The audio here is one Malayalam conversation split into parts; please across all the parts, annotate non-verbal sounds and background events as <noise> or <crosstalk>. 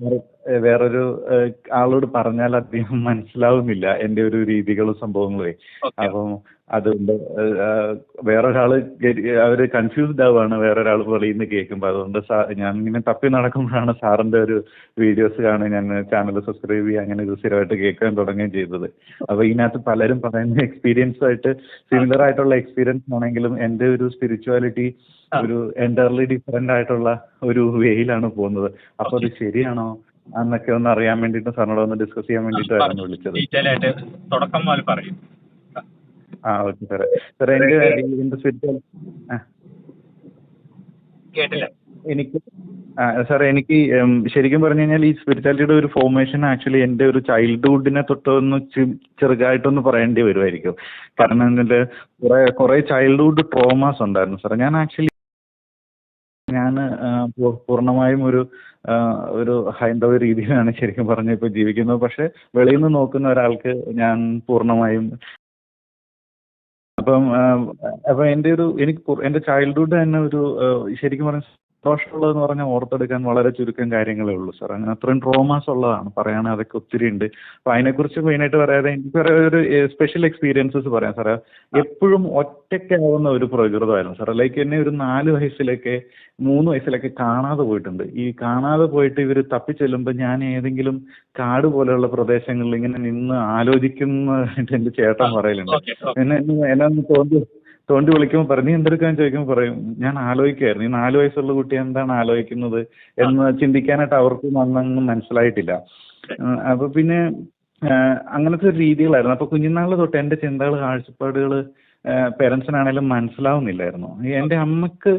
Got it. വേറൊരു ആളോട് പറഞ്ഞാൽ അദ്ദേഹം <laughs> മനസ്സിലാവുന്നില്ല എന്റെ ഒരു രീതികളും സംഭവങ്ങളേ. അപ്പം അതുകൊണ്ട് വേറൊരാൾ അവർ കൺഫ്യൂസ്ഡ് ആവുകയാണ് വേറൊരാൾ പറയുന്നത് കേൾക്കുമ്പോൾ അതുകൊണ്ട് ഞാൻ ഇങ്ങനെ തപ്പി നടക്കുമ്പോഴാണ് സാറിന്റെ ഒരു വീഡിയോസ് കാണുക. ഞാൻ ചാനൽ സബ്സ്ക്രൈബ് ചെയ്യുക അങ്ങനെ ഇത് സ്ഥിരമായിട്ട് കേൾക്കാൻ തുടങ്ങുകയും ചെയ്തത്. അപ്പോൾ ഇതിനകത്ത് പലരും പറയുന്ന എക്സ്പീരിയൻസ് ആയിട്ട് സിമിലർ ആയിട്ടുള്ള എക്സ്പീരിയൻസ് ആണെങ്കിലും എന്റെ ഒരു സ്പിരിച്വാലിറ്റി ഒരു എന്റർലി ഡിഫറെന്റ് ആയിട്ടുള്ള ഒരു വേയിലാണ് പോകുന്നത്. അപ്പോൾ അത് ശരിയാണോ? എന്നൊക്കെ ഒന്ന് അറിയാൻ വേണ്ടിയിട്ട് സാറിനോട് ഒന്ന് ഡിസ്കസ് ചെയ്യാൻ വേണ്ടിയിട്ടായിരുന്നു വിളിച്ചത്. ഡീറ്റെയിൽ ആയിട്ട് തുടക്കം മുതൽ പറയും. ആ ഓക്കെ സാറേ സാറേ എന്റെ ഇതിന്റെ സ്പിരിച്വൽ കേട്ടില്ല. എനിക്ക് സാറേ എനിക്ക് ശരിക്കും പറഞ്ഞു കഴിഞ്ഞാൽ ഈ സ്പിരിച്വാലിറ്റിയുടെ ഒരു ഫോർമേഷൻ ആക്ച്വലി എന്റെ ഒരു ചൈൽഡ്ഹുഡിനെ തൊട്ടൊന്ന് ചെറുതായിട്ട് ചെറുതായിട്ടൊന്ന് പറയേണ്ടി വരുമായിരിക്കും കാരണം എന്നിട്ട് കുറെ കുറെ ചൈൽഡ്ഹുഡ് ട്രോമാസ് ഉണ്ടായിരുന്നു സാർ ഞാൻ ആക്ച്വലി ഞാൻ പൂർണമായും ഒരു ഒരു ഹൈന്ദവ രീതിയിലാണ് ശരിക്കും പറഞ്ഞ ഇപ്പോൾ ജീവിക്കുന്നത്. പക്ഷെ വെളിയിൽ നിന്ന് നോക്കുന്ന ഒരാൾക്ക് ഞാൻ പൂർണമായും അപ്പം അപ്പോൾ അപ്പം എന്റെ ഒരു എനിക്ക് എന്റെ ചൈൽഡ്ഹുഡ് തന്നെ ഒരു ശരിക്കും പറഞ്ഞ സന്തോഷമുള്ളതെന്ന് പറഞ്ഞാൽ ഓർത്തെടുക്കാൻ വളരെ ചുരുക്കം കാര്യങ്ങളേ ഉള്ളൂ സാർ. അങ്ങനെ അത്രയും ട്രോമാസ് ഉള്ളതാണ്. പറയുകയാണെങ്കിൽ അതൊക്കെ ഒത്തിരി ഉണ്ട്. അപ്പൊ അതിനെക്കുറിച്ച് മെയിനായിട്ട് പറയാതെ എനിക്ക് ഒരു സ്പെഷ്യൽ എക്സ്പീരിയൻസസ് പറയാം സാറേ. എപ്പോഴും ഒറ്റയ്ക്കാവുന്ന ഒരു പ്രകൃതമായിരുന്നു സാറേ. ലൈക്ക് എന്നെ ഒരു നാല് വയസ്സിലൊക്കെ മൂന്ന് വയസ്സിലൊക്കെ കാണാതെ പോയിട്ടുണ്ട്. ഈ കാണാതെ പോയിട്ട് ഇവർ തപ്പിച്ചെല്ലുമ്പോൾ ഞാൻ ഏതെങ്കിലും കാട് പോലെയുള്ള പ്രദേശങ്ങളിൽ ഇങ്ങനെ നിന്ന് ആലോചിക്കുന്നതായിട്ട് എന്റെ ചേട്ടൻ പറയലുണ്ട്. എന്നെ എന്നെ തോന്നി തോണ്ടി വിളിക്കുമ്പോൾ പറയും നീ എന്തെടുക്കാൻ ചോദിക്കുമ്പോൾ പറയും ഞാൻ ആലോചിക്കുകയായിരുന്നു ഈ നാല് വയസ്സുള്ള കുട്ടി എന്താണ് ആലോചിക്കുന്നത്? എന്ന് ചിന്തിക്കാനായിട്ട് അവർക്ക് അന്നൊന്നും മനസ്സിലായിട്ടില്ല. അപ്പോൾ അപ്പൊ പിന്നെ അങ്ങനത്തെ ഒരു രീതികളായിരുന്നു. അപ്പൊ കുഞ്ഞുനാളിൽ തൊട്ട് എന്റെ ചിന്തകൾ കാഴ്ചപ്പാടുകൾ പേരൻസിനാണേലും മനസ്സിലാവുന്നില്ലായിരുന്നു. എന്റെ അമ്മയ്ക്ക്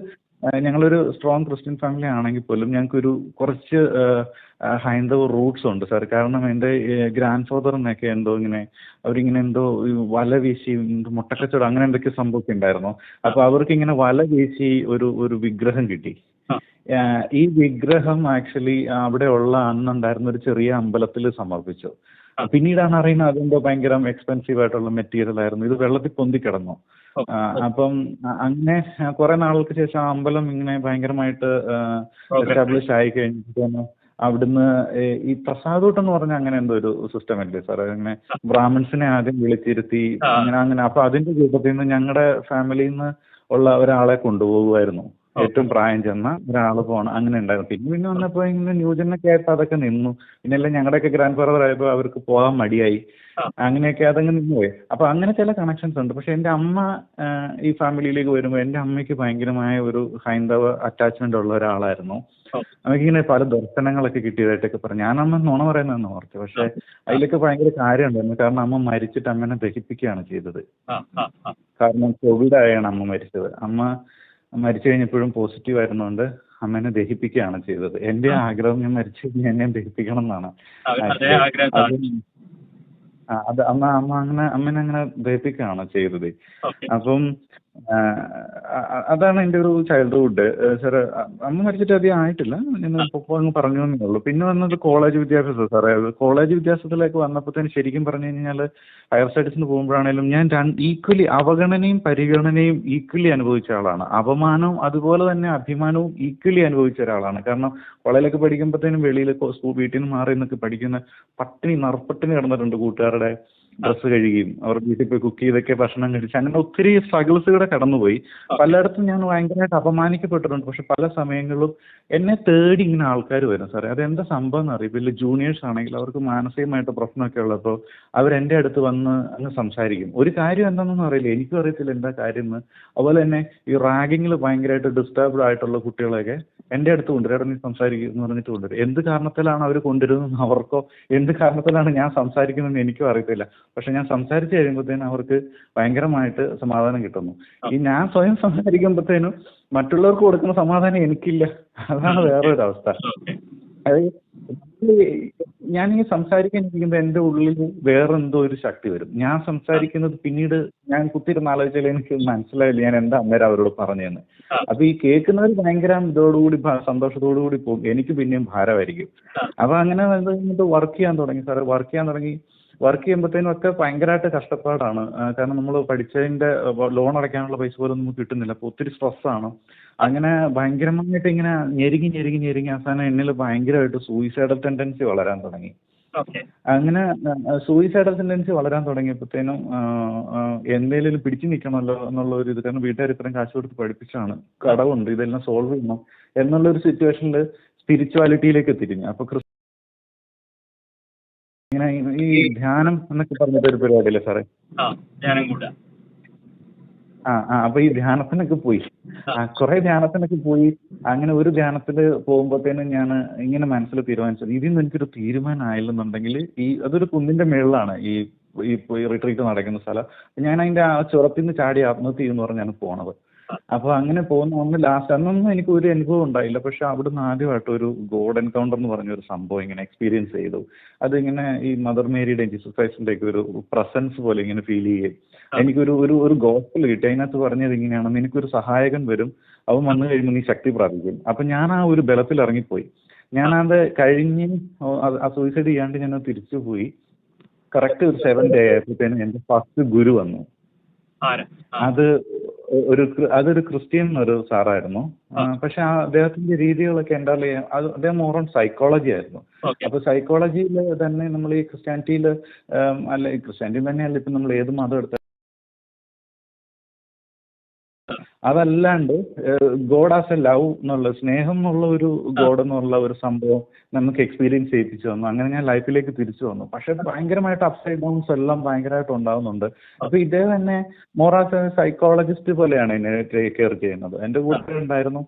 ഞങ്ങളൊരു സ്ട്രോങ് ക്രിസ്ത്യൻ ഫാമിലി ആണെങ്കിൽ പോലും ഞങ്ങൾക്കൊരു കുറച്ച് ഹൈന്ദവ റൂട്ട്സ് ഉണ്ട് സാർ കാരണം എന്റെ ഗ്രാൻഡ് ഫാദറിനൊക്കെ എന്തോ ഇങ്ങനെ അവരിങ്ങനെ എന്തോ വല വീശി മുട്ടക്കച്ചവടം അങ്ങനെ എന്തൊക്കെ സംഭവമൊക്കെ ഉണ്ടായിരുന്നു. അപ്പോൾ അവർക്ക് ഇങ്ങനെ വല വീശി ഒരു ഒരു വിഗ്രഹം കിട്ടി. ഈ വിഗ്രഹം ആക്ച്വലി അവിടെ ഉള്ള അന്നുണ്ടായിരുന്ന ഒരു ചെറിയ അമ്പലത്തിൽ സമർപ്പിച്ചു. പിന്നീടാണ് അറിയുന്നത് അതെന്തോ ഭയങ്കര എക്സ്പെൻസീവ് ആയിട്ടുള്ള മെറ്റീരിയൽ ആയിരുന്നു. ഇത് വെള്ളത്തിൽ പൊന്തി കിടന്നു അപ്പം അങ്ങനെ കുറെ നാളുകൾക്ക് ശേഷം ആ അമ്പലം ഇങ്ങനെ ഭയങ്കരമായിട്ട് എസ്റ്റാബ്ലിഷ് ആയി കഴിഞ്ഞിട്ട് അവിടുന്ന് ഈ പ്രസാദൂട്ട് എന്ന് പറഞ്ഞ അങ്ങനെ എന്തോ ഒരു സിസ്റ്റം അല്ലേ സാർ അങ്ങനെ ബ്രാഹ്മിൺസിനെ ആദ്യം വിളിച്ചിരുത്തി അങ്ങനെ അങ്ങനെ. അപ്പൊ അതിന്റെ രൂപത്തിൽ നിന്ന് ഞങ്ങളുടെ ഫാമിലിയിൽ നിന്ന് ഉള്ള ഒരാളെ കൊണ്ടുപോകുമായിരുന്നു ഏറ്റവും പ്രായം ചെന്ന ഒരാൾ പോകണം അങ്ങനെ ഉണ്ടായിരുന്നു. പിന്നെ പിന്നെ വന്നപ്പോൾ ഇങ്ങനെ ന്യൂജനൊക്കെ ആയിട്ട് അതൊക്കെ നിന്നു. പിന്നെ എല്ലാം ഞങ്ങളുടെയൊക്കെ ഗ്രാൻഡ് ഫാദർ ആയപ്പോൾ അവർക്ക് പോകാൻ മടിയായി. അങ്ങനെയൊക്കെ അതങ്ങ് നിന്നുപോയി അപ്പൊ അങ്ങനെ ചില കണക്ഷൻസ് ഉണ്ട്. പക്ഷെ എന്റെ അമ്മ ഈ ഫാമിലിയിലേക്ക് വരുമ്പോൾ എന്റെ അമ്മയ്ക്ക് ഭയങ്കരമായ ഒരു ഹൈന്ദവ അറ്റാച്ച്മെന്റ് ഉള്ള ഒരാളായിരുന്നു. അമ്മയ്ക്ക് നമുക്കിങ്ങനെ പല ദർശനങ്ങളൊക്കെ കിട്ടിയതായിട്ടൊക്കെ പറഞ്ഞു. ഞാൻ അമ്മ നുണ പറയുന്നതെന്ന് ഓർത്തു. പക്ഷെ അതിലൊക്കെ ഭയങ്കര കാര്യമുണ്ടായിരുന്നു. കാരണം അമ്മ മരിച്ചിട്ട് അമ്മനെ ദഹിപ്പിക്കുകയാണ് ചെയ്തത്. കാരണം കോവിഡ് ആയാണ് അമ്മ മരിച്ചത്. അമ്മ മരിച്ചു കഴിഞ്ഞപ്പോഴും പോസിറ്റീവ് ആയിരുന്നുകൊണ്ട് അമ്മേനെ ദഹിപ്പിക്കുകയാണ് ചെയ്തത്. എന്റെ ആഗ്രഹം ഞാൻ മരിച്ചു കഴിഞ്ഞാൽ എന്നെ ദഹിപ്പിക്കണം എന്നാണ്. അത് അമ്മ അമ്മ അങ്ങനെ അമ്മേനെ അങ്ങനെ ദഹിപ്പിക്കുകയാണ് ചെയ്തത്. അപ്പം അതാണ് എന്റെ ഒരു ചൈൽഡ്ഹുഡ് സാർ അമ്മ മരിച്ചിട്ട് അധികം ആയിട്ടില്ല. ഞാൻ ഇപ്പോൾ അങ്ങ് പറഞ്ഞു എന്നേ ഉള്ളൂ. പിന്നെ വന്നത് കോളേജ് വിദ്യാഭ്യാസം സാറേ കോളേജ് വിദ്യാഭ്യാസത്തിലേക്ക് വന്നപ്പോഴത്തേന് ശരിക്കും പറഞ്ഞു കഴിഞ്ഞാൽ ഹയർ സ്റ്റഡീസിന് പോകുമ്പോഴാണേലും ഞാൻ ഈക്വലി അവഗണനയും പരിഗണനയും ഈക്വലി അനുഭവിച്ച ആളാണ്. അപമാനവും അതുപോലെ തന്നെ അഭിമാനവും ഈക്വലി അനുഭവിച്ച ഒരാളാണ്. കാരണം കോളേജിലൊക്കെ പഠിക്കുമ്പോഴത്തേനും വെളിയിൽ വീട്ടിൽ നിന്ന് മാറി നിന്നൊക്കെ പഠിക്കുന്ന പട്ടിണി നറുപ്പട്ടിണി കിടന്നിട്ടുണ്ട് കൂട്ടുകാരുടെ. ഡ്രസ്സ് കഴുകിയും അവർ വീട്ടിൽ പോയി കുക്ക് ചെയ്തൊക്കെ ഭക്ഷണം കഴിച്ച് അങ്ങനെ ഒത്തിരി സ്ട്രഗിൾസ് സ്ട്രഗിൾസുകൂടെ കടന്നുപോയി. പലയിടത്തും ഞാൻ ഭയങ്കരമായിട്ട് അപമാനിക്കപ്പെട്ടിട്ടുണ്ട്. പക്ഷെ പല സമയങ്ങളിലും എന്നെ തേടി ഇങ്ങനെ ആൾക്കാർ വരും സാറേ. അതെന്താ സംഭവം എന്ന് അറിയില്ല. വലിയ ജൂനിയേഴ്സ് ആണെങ്കിൽ അവർക്ക് മാനസികമായിട്ട് പ്രശ്നമൊക്കെ ഉള്ളപ്പോൾ എന്റെ അടുത്ത് വന്ന് അങ്ങ് സംസാരിക്കും. ഒരു കാര്യം എന്താണെന്നൊന്നും അറിയില്ല. എനിക്കും അറിയത്തില്ല എന്താ കാര്യം എന്ന്. അതുപോലെ തന്നെ ഈ റാഗിങ്ങിൽ ഭയങ്കരമായിട്ട് ഡിസ്റ്റർബ്ഡ് ആയിട്ടുള്ള കുട്ടികളെയൊക്കെ എന്റെ അടുത്ത് കൊണ്ടുവരും. നീ സംസാരിക്കും എന്ന് പറഞ്ഞിട്ട് കൊണ്ടുവരും. എന്ത് കാരണത്തിലാണ് അവർ കൊണ്ടുവരുന്നത് അവർക്കോ എന്ത് കാരണത്തിലാണ് ഞാൻ സംസാരിക്കുന്നതെന്ന് എനിക്കും അറിയത്തില്ല. പക്ഷെ ഞാൻ സംസാരിച്ച് കഴിയുമ്പോഴത്തേനും അവർക്ക് ഭയങ്കരമായിട്ട് സമാധാനം കിട്ടുന്നു. ഈ ഞാൻ സ്വയം സംസാരിക്കുമ്പോഴത്തേനും മറ്റുള്ളവർക്ക് കൊടുക്കുന്ന സമാധാനം എനിക്കില്ല. അതാണ് വേറൊരു അവസ്ഥ അത് ഞാൻ ഈ സംസാരിക്കാൻ ഇരിക്കുമ്പോൾ എന്റെ ഉള്ളിൽ വേറെന്തോ ഒരു ശക്തി വരും. ഞാൻ സംസാരിക്കുന്നത് പിന്നീട് ഞാൻ കുത്തിയിരുന്ന് ആലോചിച്ചാൽ എനിക്ക് മനസ്സിലായില്ല ഞാൻ എന്താ അന്നേരം അവരോട് പറഞ്ഞതെന്ന് അപ്പൊ ഈ കേൾക്കുന്നവർ ഭയങ്കര ഇതോടുകൂടി സന്തോഷത്തോടുകൂടി പോകും. എനിക്ക് പിന്നെയും ഭാരമായിരിക്കും. അപ്പൊ അങ്ങനെ വർക്ക് ചെയ്യാൻ തുടങ്ങി. സാറേ വർക്ക് ചെയ്യാൻ തുടങ്ങി. വർക്ക് ചെയ്യുമ്പോഴത്തേനും ഒക്കെ ഭയങ്കരമായിട്ട് കഷ്ടപ്പാടാണ്. കാരണം നമ്മൾ പഠിച്ചതിന്റെ ലോൺ അടയ്ക്കാനുള്ള പൈസ പോലും നമുക്ക് കിട്ടുന്നില്ല. അപ്പോൾ ഒത്തിരി സ്ട്രെസ്സാണ് അങ്ങനെ ഭയങ്കരമായിട്ട് ഇങ്ങനെ ഞെരുങ്ങി ഞെരുങ്ങി ഞെരുങ്ങി അവസാനം എന്നിൽ ഭയങ്കരമായിട്ട് സൂയിസൈഡൽ ടെൻഡൻസി വളരാൻ തുടങ്ങി. അങ്ങനെ സൂയിസൈഡൽ ടെൻഡൻസി വളരാൻ തുടങ്ങിയപ്പോഴത്തേനും എന്തെങ്കിലും പിടിച്ചു നിൽക്കണമല്ലോ എന്നുള്ള ഒരു ഇത് കാരണം വീട്ടുകാർ ഇത്രയും കാശ് കൊടുത്ത് പഠിപ്പിച്ചാണ് കടവുണ്ട് ഇതെല്ലാം സോൾവ് ചെയ്യണം. എന്നുള്ള ഒരു സിറ്റുവേഷനിൽ സ്പിരിച്വാലിറ്റിയിലേക്ക് തിരിഞ്ഞു. അപ്പൊ ക്രിസ് ഇങ്ങനെ ഈ- ധ്യാനം എന്നൊക്കെ പറഞ്ഞിട്ട് ഒരു പരിപാടിയില്ലേ സാറേ? ആ ഞാനും കൂടെ. ആ ആ അപ്പൊ ഈ ധ്യാനത്തിനൊക്കെ പോയി. കുറെ ധ്യാനത്തിനൊക്കെ പോയി. അങ്ങനെ ഒരു ധ്യാനത്തിൽ പോകുമ്പോഴത്തേനും ഞാൻ ഇങ്ങനെ മനസ്സിൽ തീരുമാനിച്ചത്. ഇതിൽ നിന്ന് എനിക്കൊരു തീരുമാനം ആയില്ലെന്നുണ്ടെങ്കിൽ ഈ അതൊരു കുന്നിന്റെ മേളിലാണ് ഈ ഈ റിട്രീറ്റ് നടക്കുന്ന സ്ഥലം. ഞാൻ അതിന്റെ ആ ചുരത്തിൽ നിന്ന് ചാടി ആത്മഹത്യ ചെയ്യുമെന്ന് പറഞ്ഞാണ് പോണത്. അപ്പൊ അങ്ങനെ പോകുന്ന ഒന്ന് ലാസ്റ്റ് അന്നൊന്നും എനിക്ക് ഒരു അനുഭവം ഉണ്ടായില്ല. പക്ഷെ അവിടുന്ന് ആദ്യമായിട്ട് ഒരു ഗോഡ് എൻകൗണ്ടർ എന്ന് പറഞ്ഞ ഒരു സംഭവം ഇങ്ങനെ എക്സ്പീരിയൻസ് ചെയ്തു. അതിങ്ങനെ ഈ മദർ മേരിയുടെ ജീസസ് ക്രൈസ്റ്റിന്റെ ഒക്കെ ഒരു പ്രസൻസ് പോലെ ഇങ്ങനെ ഫീൽ ചെയ്യും എനിക്കൊരു ഒരു ഒരു ഗോസ്പിൾ കിട്ടി. അതിനകത്ത് പറഞ്ഞത് ഇങ്ങനെയാണ്. നിനക്കൊരു സഹായകൻ വരും. അവൻ വന്നു കഴിയുമ്പോൾ നീ ശക്തി പ്രാപിക്കും. അപ്പൊ ഞാൻ ആ ഒരു ബലത്തിൽ ഇറങ്ങിപ്പോയി. ഞാനത് കഴിഞ്ഞ് ആ സൂയിസൈഡ് ചെയ്യാണ്ട് ഞാൻ തിരിച്ചു പോയി. കറക്റ്റ് ഒരു സെവൻ ഡേ ആയപ്പോഴത്തേനും എന്റെ ഫസ്റ്റ് ഗുരു വന്നു. അത് ഒരു അതൊരു ക്രിസ്ത്യൻ ഒരു സാറായിരുന്നു. പക്ഷെ ആ അദ്ദേഹത്തിന്റെ രീതികളൊക്കെ എന്താ പറയുക അത് അദ്ദേഹം മോറോൺ സൈക്കോളജി ആയിരുന്നു. അപ്പൊ സൈക്കോളജിയിൽ തന്നെ നമ്മൾ ഈ ക്രിസ്ത്യാനിറ്റിയിൽ അല്ല ക്രിസ്ത്യാനിറ്റി തന്നെയല്ല ഇപ്പൊ നമ്മൾ ഏത് മതം എടുത്താൽ അതല്ലാണ്ട് ഗോഡ് ആസ് എ ലവ് എന്നുള്ള സ്നേഹം എന്നുള്ള ഒരു ഗോഡ് എന്നുള്ള ഒരു സംഭവം നമുക്ക് എക്സ്പീരിയൻസ് ചെയ്യിപ്പിച്ചു തന്നു. അങ്ങനെ ഞാൻ ലൈഫിലേക്ക് തിരിച്ചു വന്നു. പക്ഷെ ഭയങ്കരമായിട്ട് അപ്സൈഡ് ഡൗൺസ് എല്ലാം ഭയങ്കരമായിട്ട് ഉണ്ടാവുന്നുണ്ട്. അപ്പൊ ഇതേ തന്നെ മോറാസ് സൈക്കോളജിസ്റ്റ് പോലെയാണ് എന്നെ ടേക്ക് കെയർ ചെയ്യുന്നത്. എന്റെ കൂടെ ഉണ്ടായിരുന്നു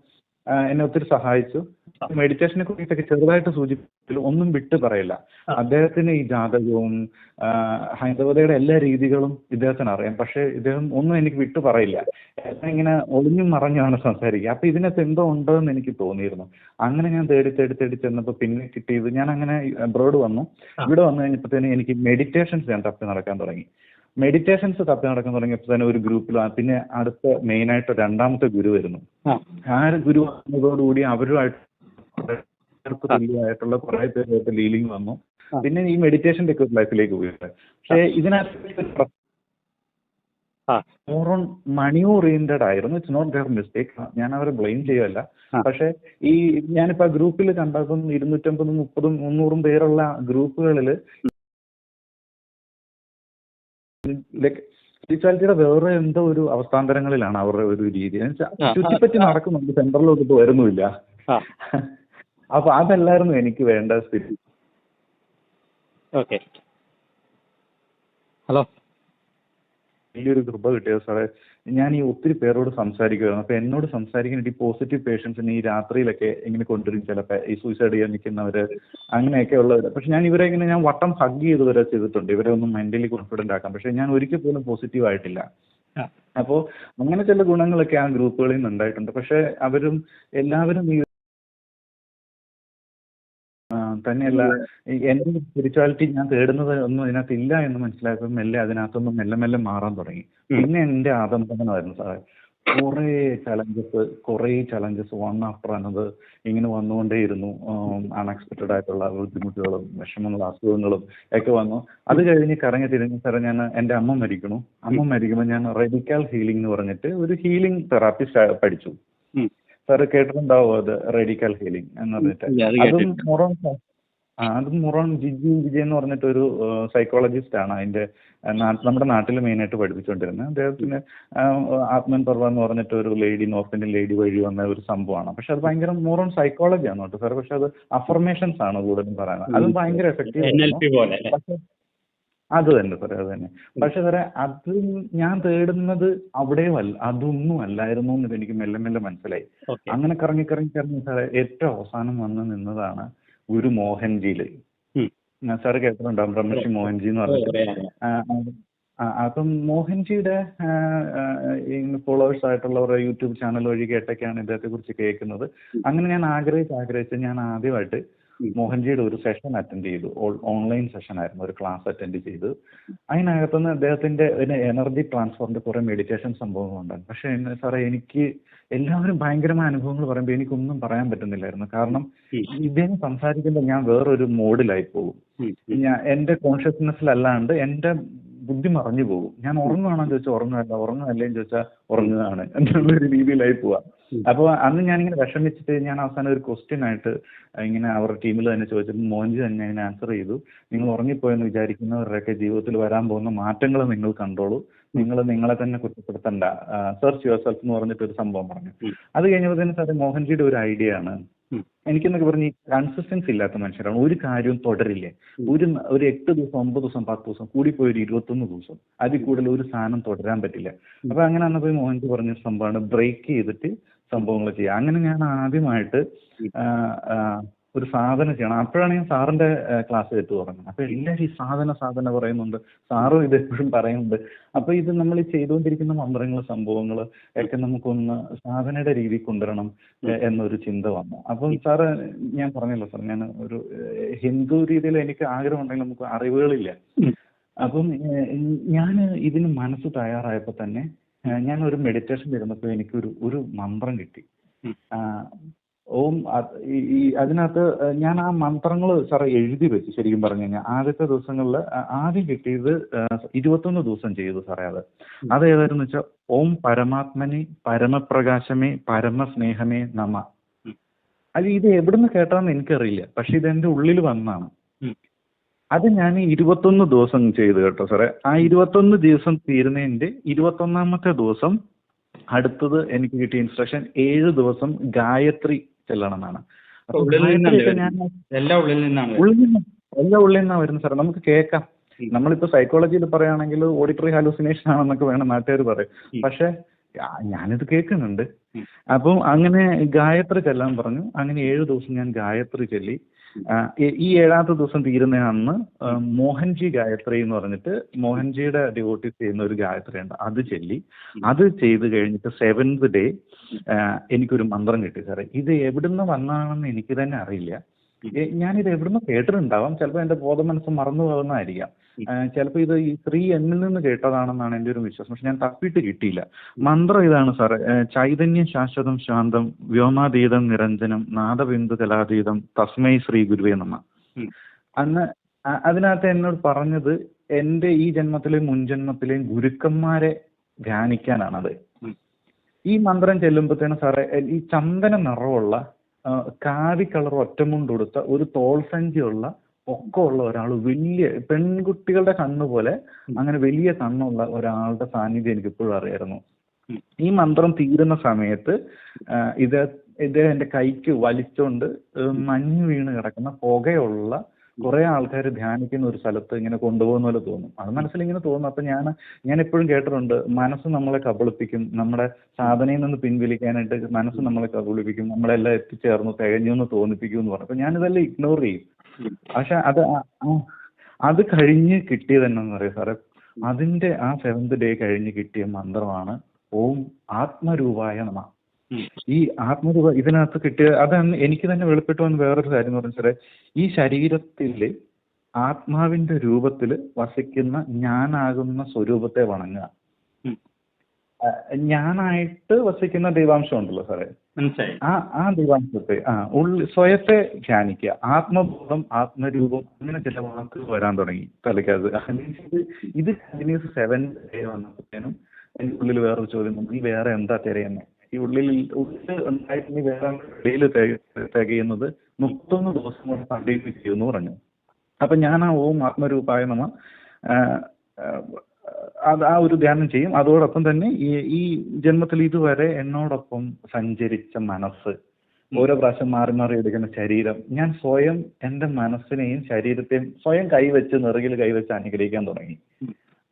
എന്നെ ഒത്തിരി സഹായിച്ചു. മെഡിറ്റേഷനെ കുറിച്ചൊക്കെ ചെറുതായിട്ട് സൂചിപ്പിച്ചു ഒന്നും വിട്ടു പറയില്ല. അദ്ദേഹത്തിന് ഈ ജാതകവും ഹൈന്ദവതയുടെ എല്ലാ രീതികളും ഇദ്ദേഹത്തിന് അറിയാം. പക്ഷെ ഇദ്ദേഹം ഒന്നും എനിക്ക് വിട്ടു പറയില്ല. എല്ലാം ഇങ്ങനെ ഒളിഞ്ഞും മറഞ്ഞാണ് സംസാരിക്കുക. അപ്പൊ ഇതിനകത്ത് എന്തോ ഉണ്ടെന്ന് എനിക്ക് തോന്നിയിരുന്നു. അങ്ങനെ ഞാൻ തേടി തേടി തേടി ചെന്നപ്പോൾ പിന്നെ കിട്ടിയത് ഞാൻ അങ്ങനെ അബ്രോഡ് വന്നു. ഇവിടെ വന്നു കഴിഞ്ഞപ്പോഴത്തേനും എനിക്ക് മെഡിറ്റേഷൻസ് ഞാൻ തപ്പി നടക്കാൻ തുടങ്ങി. മെഡിറ്റേഷൻസ് തപ്പി നടക്കാൻ തുടങ്ങിയപ്പോൾ തന്നെ ഒരു ഗ്രൂപ്പിൽ പിന്നെ അടുത്ത മെയിൻ ആയിട്ട് രണ്ടാമത്തെ ഗുരു വരുന്നു. ആ. ഒരു ഗുരു വന്നതോടുകൂടി അവരുമായിട്ട് തുല്യമായിട്ടുള്ള കുറെ പേരുമായിട്ട് ലീലിംഗ് വന്നു. പിന്നെ ഈ മെഡിറ്റേഷന്റെ ഒക്കെ ലൈഫിലേക്ക് പോയി. പക്ഷേ ഇതിനകത്ത് ആ. മോറോൺ മണി ഓറിയന്റഡ് ആയിരുന്നു. ഇറ്റ്സ് നോട്ട് ദർ മിസ്റ്റേക്ക് ഞാൻ അവരെ ബ്ലെയിം ചെയ്യല്ല. പക്ഷെ ഈ ഞാനിപ്പോ ഗ്രൂപ്പിൽ കണ്ടതും ഇരുന്നൂറ്റമ്പതും മുപ്പതും മുന്നൂറും പേരുള്ള ഗ്രൂപ്പുകളിൽ സ്പിരിച്വാലിറ്റിയുടെ വേറെ എന്തോ ഒരു അവസ്ഥാന്തരങ്ങളിലാണ് അവരുടെ ഒരു രീതി. ചുറ്റിപ്പറ്റി. നടക്കുന്നുണ്ട് സെന്ററിലോട്ട് ഇപ്പൊ വരുന്നുമില്ല. ആ. അപ്പൊ അതല്ലായിരുന്നു എനിക്ക് വേണ്ട സ്ഥിതി. ഓക്കെ. ഹലോ. വലിയൊരു കൃപ കിട്ടിയത് സാറേ. ഞാൻ ഈ ഒത്തിരി പേരോട് സംസാരിക്കുമായിരുന്നു അപ്പൊ എന്നോട് സംസാരിക്കാൻ ഈ പോസിറ്റീവ് പേഷ്യൻസിന് ഈ രാത്രിയിലൊക്കെ ഇങ്ങനെ കൊണ്ടുവരും ചിലപ്പോൾ ഈ സൂയിസൈഡ് ചെയ്യാൻ നിൽക്കുന്നവര് അങ്ങനെയൊക്കെ ഉള്ളവർ പക്ഷെ ഞാൻ ഇവരെ ഇങ്ങനെ ഞാൻ വട്ടം ഹഗ് ചെയ്ത് വരെ ചെയ്തിട്ടുണ്ട്. ഇവരെ ഒന്നും മെന്റലി കോൺഫിഡന്റ് ആക്കാം പക്ഷെ ഞാൻ ഒരിക്കൽ പോലും പോസിറ്റീവ് ആയിട്ടില്ല. അപ്പോ അപ്പോൾ അങ്ങനെ ചില ഗുണങ്ങളൊക്കെ ആ ഗ്രൂപ്പുകളിൽ നിന്ന് ഉണ്ടായിട്ടുണ്ട്. പക്ഷെ അവരും എല്ലാവരും ഈ തന്നെയല്ല എന്റെ സ്പിരിച്വാലിറ്റി ഞാൻ തേടുന്നത് ഒന്നും ഇതിനകത്ത് ഇല്ല എന്ന് മനസ്സിലായപ്പോൾ മെല്ലെ അതിനകത്തൊന്നും മെല്ലെ മെല്ലെ മാറാൻ തുടങ്ങി. പിന്നെ എന്റെ ആതങ്കമായിരുന്നു സാറേ. കുറേ ചലഞ്ചസ് കുറേ ചലഞ്ചസ് വൺ ആഫ്റ്റർ അനത് ഇങ്ങനെ വന്നുകൊണ്ടേയിരുന്നു. അൺഎക്സ്പെക്റ്റഡ് ആയിട്ടുള്ള ബുദ്ധിമുട്ടുകളും വിഷമങ്ങളും അസുഖങ്ങളും ഒക്കെ വന്നു. അത് കഴിഞ്ഞ് കറങ്ങി തിരിഞ്ഞ് സാറേ ഞാൻ എന്റെ അമ്മ മരിക്കണു അമ്മ മരിക്കുമ്പോൾ ഞാൻ റെഡിക്കൽ ഹീലിംഗ് എന്ന് പറഞ്ഞിട്ട് ഒരു ഹീലിംഗ് തെറാപ്പി പഠിച്ചു. സാറ് കേട്ടിട്ടുണ്ടാവോ അത് റെഡിക്കൽ ഹീലിംഗ് എന്ന് പറഞ്ഞിട്ട്? അത്. മൊറോൺ ആ അതും ജിജി ജിജു വിജയ് എന്ന് പറഞ്ഞിട്ട് ഒരു സൈക്കോളജിസ്റ്റ് ആണ്. അതിന്റെ നമ്മുടെ നാട്ടിൽ മെയിൻ ആയിട്ട് പഠിപ്പിച്ചുകൊണ്ടിരുന്നത് അദ്ദേഹത്തിന് ആത്മനിർഭർ എന്ന് പറഞ്ഞിട്ട് ഒരു ലേഡി നോർത്ത് ഇന്ത്യൻ ലേഡി വഴി വന്ന ഒരു സംഭവമാണ്. പക്ഷെ അത് ഭയങ്കര മുറോൺ സൈക്കോളജി ആണ് കേട്ടോ സാർ പക്ഷെ അത് അഫർമേഷൻസ് ആണ് കൂടുതലും പറയുന്നത് അതും ഭയങ്കര എഫക്റ്റീവ് പക്ഷെ അത് തന്നെ സാറേ അത് തന്നെ. പക്ഷെ സാറേ അത് ഞാൻ തേടുന്നത് അവിടെയും അല്ല അതൊന്നും അല്ലായിരുന്നു എന്ന് എനിക്ക് മെല്ലെ മെല്ലെ മനസ്സിലായി. അങ്ങനെ കറങ്ങി കറങ്ങി കറങ്ങി സാറേ ഏറ്റവും അവസാനം വന്ന് നിന്നതാണ് ഗുരു മോഹൻജിയിൽ. സാറ് കേട്ടിട്ടുണ്ടാവും ബ്രഹ്മർഷി മോഹൻജി എന്ന് പറഞ്ഞിട്ട്. അപ്പം മോഹൻജിയുടെ ഫോളോവേഴ്സ് ആയിട്ടുള്ളവരുടെ യൂട്യൂബ് ചാനൽ വഴി കേട്ടൊക്കെയാണ് ഇദ്ദേഹത്തെ കുറിച്ച് കേൾക്കുന്നത്. അങ്ങനെ ഞാൻ ആഗ്രഹിച്ച് ആഗ്രഹിച്ച് ഞാൻ ആദ്യമായിട്ട് മോഹൻജിയുടെ ഒരു സെഷൻ അറ്റൻഡ് ചെയ്തു. ഓൺലൈൻ സെഷൻ ആയിരുന്നു. ഒരു ക്ലാസ് അറ്റൻഡ് ചെയ്തു. അതിനകത്തുനിന്ന് അദ്ദേഹത്തിന്റെ എനർജി ട്രാൻസ്ഫറിന്റെ കുറെ മെഡിറ്റേഷൻ സംഭവങ്ങളുണ്ടായിരുന്നു. പക്ഷെ സാറേ എനിക്ക് എല്ലാവരും ഭയങ്കരമായ അനുഭവങ്ങൾ പറയുമ്പോൾ എനിക്കൊന്നും പറയാൻ പറ്റുന്നില്ലായിരുന്നു. കാരണം ഇദ്ദേഹം സംസാരിക്കുമ്പോൾ ഞാൻ വേറൊരു മോഡിലായി പോകും. ഞാൻ എന്റെ കോൺഷ്യസ്നെസ്സിലല്ലാണ്ട് എന്റെ ബുദ്ധി മറഞ്ഞു പോകും. ഞാൻ ഉറങ്ങുവാണോ ചോദിച്ചാൽ ഉറങ്ങുകയല്ല ഉറങ്ങുകയല്ലേന്ന് ചോദിച്ചാൽ ഉറങ്ങുകയാണ് എന്നുള്ള ഒരു രീതിയിലായി പോവാ. അപ്പോൾ അന്ന് ഞാനിങ്ങനെ വിഷമിച്ചിട്ട് ഞാൻ അവസാനം ഒരു ക്വസ്റ്റ്യൻ ആയിട്ട് ഇങ്ങനെ അവരുടെ ടീമിൽ തന്നെ ചോദിച്ചപ്പോൾ മോഹൻജി തന്നെ അതിന് ആൻസർ ചെയ്തു. നിങ്ങൾ ഉറങ്ങിപ്പോയെന്ന് വിചാരിക്കുന്നവരുടെയൊക്കെ ജീവിതത്തിൽ വരാൻ പോകുന്ന മാറ്റങ്ങൾ നിങ്ങൾ കണ്ടോളൂ. നിങ്ങൾ നിങ്ങളെ തന്നെ കുറ്റപ്പെടുത്തണ്ട. സെർച്ച് യുവർ സെൽഫ് എന്ന് പറഞ്ഞിട്ട് ഒരു സംഭവം പറഞ്ഞു. അത് കഴിഞ്ഞപ്പോഴത്തേനും സാറേ മോഹൻജിയുടെ ഒരു ഐഡിയ ആണ്. എനിക്കെന്നൊക്കെ പറഞ്ഞ് കൺസിസ്റ്റൻസി ഇല്ലാത്ത മനുഷ്യരാണ്. ഒരു കാര്യവും തുടരില്ലേ? ഒരു ഒരു എട്ട് ദിവസം ഒമ്പത് ദിവസം പത്ത് ദിവസം കൂടിപ്പോയി ഒരു ഇരുപത്തൊന്ന് ദിവസം. അതിൽ കൂടുതൽ ഒരു സാധനം തുടരാൻ പറ്റില്ല. അപ്പൊ അങ്ങനെ അന്ന് പോയി മോഹൻജി പറഞ്ഞ സംഭവമാണ്. ബ്രേക്ക് ചെയ്തിട്ട് സംഭവങ്ങൾ ചെയ്യുക. അങ്ങനെ ഞാൻ ആദ്യമായിട്ട് ഒരു സാധനം ചെയ്യണം. അപ്പോഴാണ് ഞാൻ സാറിന്റെ ക്ലാസ് കേട്ട് തുടങ്ങുന്നത് അപ്പോൾ എല്ലാവരും ഈ സാധന സാധന പറയുന്നുണ്ട്. സാറും ഇത് എപ്പോഴും പറയുന്നുണ്ട്. അപ്പോൾ ഇത് നമ്മൾ ഈ ചെയ്തുകൊണ്ടിരിക്കുന്ന മന്ത്രങ്ങൾ സംഭവങ്ങൾ ഒക്കെ നമുക്കൊന്ന് സാധനയുടെ രീതിയിൽ കൊണ്ടുവരണം എന്നൊരു ചിന്ത വന്നു. അപ്പം സാറ് ഞാൻ പറഞ്ഞല്ലോ സാർ ഞാൻ ഒരു ഹിന്ദു രീതിയിൽ എനിക്ക് ആഗ്രഹം ഉണ്ടെങ്കിൽ നമുക്ക് അറിവുകളില്ല. അപ്പം ഞാൻ ഇതിന് മനസ്സ് തയ്യാറായപ്പോൾ തന്നെ ഞാൻ ഒരു മെഡിറ്റേഷൻ വരുന്നപ്പോൾ എനിക്കൊരു ഒരു മന്ത്രം കിട്ടി. ഓം ഈ- അതിനകത്ത് ഞാൻ ആ മന്ത്രങ്ങൾ സാറേ എഴുതി വെച്ചു ശരിക്കും പറഞ്ഞു കഴിഞ്ഞാൽ ആദ്യത്തെ ദിവസങ്ങളിൽ ആദ്യം കിട്ടിയത് ഇരുപത്തൊന്ന് ദിവസം ചെയ്തു സാറേ അത്. അത് ഏതായിരുന്നു വെച്ചാൽ ഓം പരമാത്മനെ പരമപ്രകാശമേ പരമസ്നേഹമേ നമ. അത് ഇത് എവിടുന്ന് കേട്ടാന്ന് എനിക്കറിയില്ല പക്ഷെ ഇത് എന്റെ ഉള്ളിൽ വന്നാണ്. അത് ഞാൻ ഇരുപത്തൊന്ന് ദിവസം ചെയ്തു കേട്ടോ സാറേ. ആ ഇരുപത്തൊന്ന് ദിവസം തീരുന്നതിന്റെ ഇരുപത്തൊന്നാമത്തെ ദിവസം അടുത്തത് എനിക്ക് കിട്ടിയ ഇൻസ്ട്രക്ഷൻ ഏഴ് ദിവസം ഗായത്രി ചെല്ലണം എന്നാണ് അപ്പൊ ഉള്ളിൽ നിന്നല്ലേ ഗായത്രിയൊക്കെ ഞാൻ എല്ലാം ഉള്ളിൽ നിന്നാണ് എല്ലാം ഉള്ളിൽ നിന്നാണ് വരുന്നത് സാറേ. നമുക്ക് കേൾക്കാം. നമ്മളിപ്പോ സൈക്കോളജിയിൽ പറയുകയാണെങ്കിൽ ഓഡിറ്ററി ഹാലൂസിനേഷൻ ആണെന്നൊക്കെ വേണം നാട്ടുകാർ പറയും. പക്ഷെ ഞാനിത് കേൾക്കുന്നുണ്ട്. അപ്പം അങ്ങനെ ഗായത്രി ചെല്ലാൻ പറഞ്ഞു. അങ്ങനെ ഏഴു ദിവസം ഞാൻ ഗായത്രി ചൊല്ലി. ഈ- ഏഴാമത്തെ ദിവസം തീരുന്ന അന്ന് മോഹൻജി ഗായത്രി എന്ന് പറഞ്ഞിട്ട് മോഹൻജിയുടെ ഡിവോട്ടീസ് ചെയ്യുന്ന ഒരു ഗായത്രി ഉണ്ട് അത് ചൊല്ലി. അത് ചെയ്ത് കഴിഞ്ഞിട്ട് സെവൻത് ഡേ എനിക്കൊരു മന്ത്രം കിട്ടി. സാറേ ഇത് എവിടുന്ന് വന്നതാണെന്ന് എനിക്ക് തന്നെ അറിയില്ല. ഞാനിത് എവിടുന്ന് കേട്ടിട്ടുണ്ടാവാം. ചിലപ്പോൾ എന്റെ ബോധം മനസ്സ് മറന്നു പോകുന്നതായിരിക്കാം. ചിലപ്പോൾ ഇത് ഈ സ്ത്രീ എന്നിൽ നിന്ന് കേട്ടതാണെന്നാണ് എന്റെ ഒരു വിശ്വാസം. പക്ഷെ ഞാൻ തപ്പിയിട്ട് കിട്ടിയില്ല. മന്ത്രം ഇതാണ് സാറേ. ചൈതന്യം ശാശ്വതം ശാന്തം വ്യോമാതീതം നിരഞ്ജനം നാദബിന്ദു കലാതീതം തസ്മൈ ശ്രീ ഗുരുവേ നമ്മ അന്ന് അതിനകത്ത് എന്നോട് പറഞ്ഞത് എന്റെ ഈ ജന്മത്തിലെയും മുൻജന്മത്തിലെയും ഗുരുക്കന്മാരെ ധ്യാനിക്കാനാണത്. ഈ മന്ത്രം ചെല്ലുമ്പോഴത്തേനും സാറേ ഈ ചന്ദന നിറമുള്ള കാവി കളർ ഒറ്റമുണ്ടുടുത്ത ഒരു തോൾസഞ്ചിയുള്ള പൊക്കമുള്ള ഒരാൾ വലിയ പെൺകുട്ടികളുടെ കണ്ണ് പോലെ അങ്ങനെ വലിയ കണ്ണുള്ള ഒരാളുടെ സാന്നിധ്യം എനിക്ക് ഇപ്പോഴും അറിയായിരുന്നു. ഈ മന്ത്രം തീരുന്ന സമയത്ത് ഇദ്ദേഹം ഇത് ഇത് എന്റെ കൈക്ക് വലിച്ചോണ്ട് മഞ്ഞ് വീണ് കിടക്കുന്ന പുകയുള്ള കുറെ ആൾക്കാർ ധ്യാനിക്കുന്ന ഒരു സ്ഥലത്ത് ഇങ്ങനെ കൊണ്ടുപോകുന്ന പോലെ തോന്നും. അത് മനസ്സിൽ ഇങ്ങനെ തോന്നും. അപ്പൊ ഞാൻ ഞാൻ എപ്പോഴും കേട്ടിട്ടുണ്ട് മനസ്സ് നമ്മളെ കബളിപ്പിക്കും. നമ്മുടെ സാധനയിൽ നിന്ന് പിൻവലിക്കാനായിട്ട് മനസ്സ് നമ്മളെ കബളിപ്പിക്കും. നമ്മളെല്ലാം എത്തിച്ചേർന്നു തികഞ്ഞു എന്ന് തോന്നിപ്പിക്കും എന്ന് പറഞ്ഞു അപ്പൊ ഞാനിതെല്ലാം ഇഗ്നോർ ചെയ്യും. പക്ഷെ അത് അത് കഴിഞ്ഞ് കിട്ടിയത് എന്നു പറയാം സാറേ. അതിന്റെ ആ സെവന്ത് ഡേ കഴിഞ്ഞ് കിട്ടിയ മന്ത്രമാണ് ഓം ആത്മരൂപായ നമ. ഈ ആത്മരൂപ ഇതിനകത്ത് കിട്ടിയ അതാണ് എനിക്ക് തന്നെ വെളിപ്പെട്ടു വന്ന വേറൊരു കാര്യം എന്ന് പറഞ്ഞാൽ സാറേ ഈ ശരീരത്തിൽ ആത്മാവിന്റെ രൂപത്തിൽ വസിക്കുന്ന ഞാനാകുന്ന സ്വരൂപത്തെ വണങ്ങുക. ഞാനായിട്ട് വസിക്കുന്ന ദൈവാംശം ഉണ്ടല്ലോ സാറേ. ആ ആ ദൈവാംശത്തെ ആ ഉള്ളിൽ സ്വയത്തെ ധ്യാനിക്കുക. ആത്മബോധം ആത്മരൂപം അങ്ങനെ ചില വാക്കുകൾ വരാൻ തുടങ്ങി തലയ്ക്കത് ഇത് കണ്ടിന്യൂസ് സെവൻ ഡേ വന്നപ്പോഴത്തേനും എന്റെ ഉള്ളിൽ വേറൊരു ചോദ്യം നീ വേറെ എന്താ തിരയുന്നത് ഈ ഉള്ളിൽ ഉള്ളിൽ ഉണ്ടായിട്ട് നീ വേറെ വെളിയിൽ തികയുന്നത് മുപ്പത്തൊന്ന് ദിവസം കൊണ്ട് കണ്ടിന്യൂ ചെയ്യുമെന്ന് പറഞ്ഞു. അപ്പൊ ഞാൻ ആ ഓം ആത്മരൂപായ നമ്മ അത് ആ ഒരു ധ്യാനം ചെയ്യും. അതോടൊപ്പം തന്നെ ഈ ഈ ജന്മത്തിൽ ഇതുവരെ എന്നോടൊപ്പം സഞ്ചരിച്ച മനസ്സ് ഓരോ പ്രാവശ്യം മാറി മാറി എടുക്കുന്ന ശരീരം ഞാൻ സ്വയം എന്റെ മനസ്സിനെയും ശരീരത്തെയും സ്വയം കൈവച്ച് നിറകിൽ കൈവച്ച് അനുഗ്രഹിക്കാൻ തുടങ്ങി.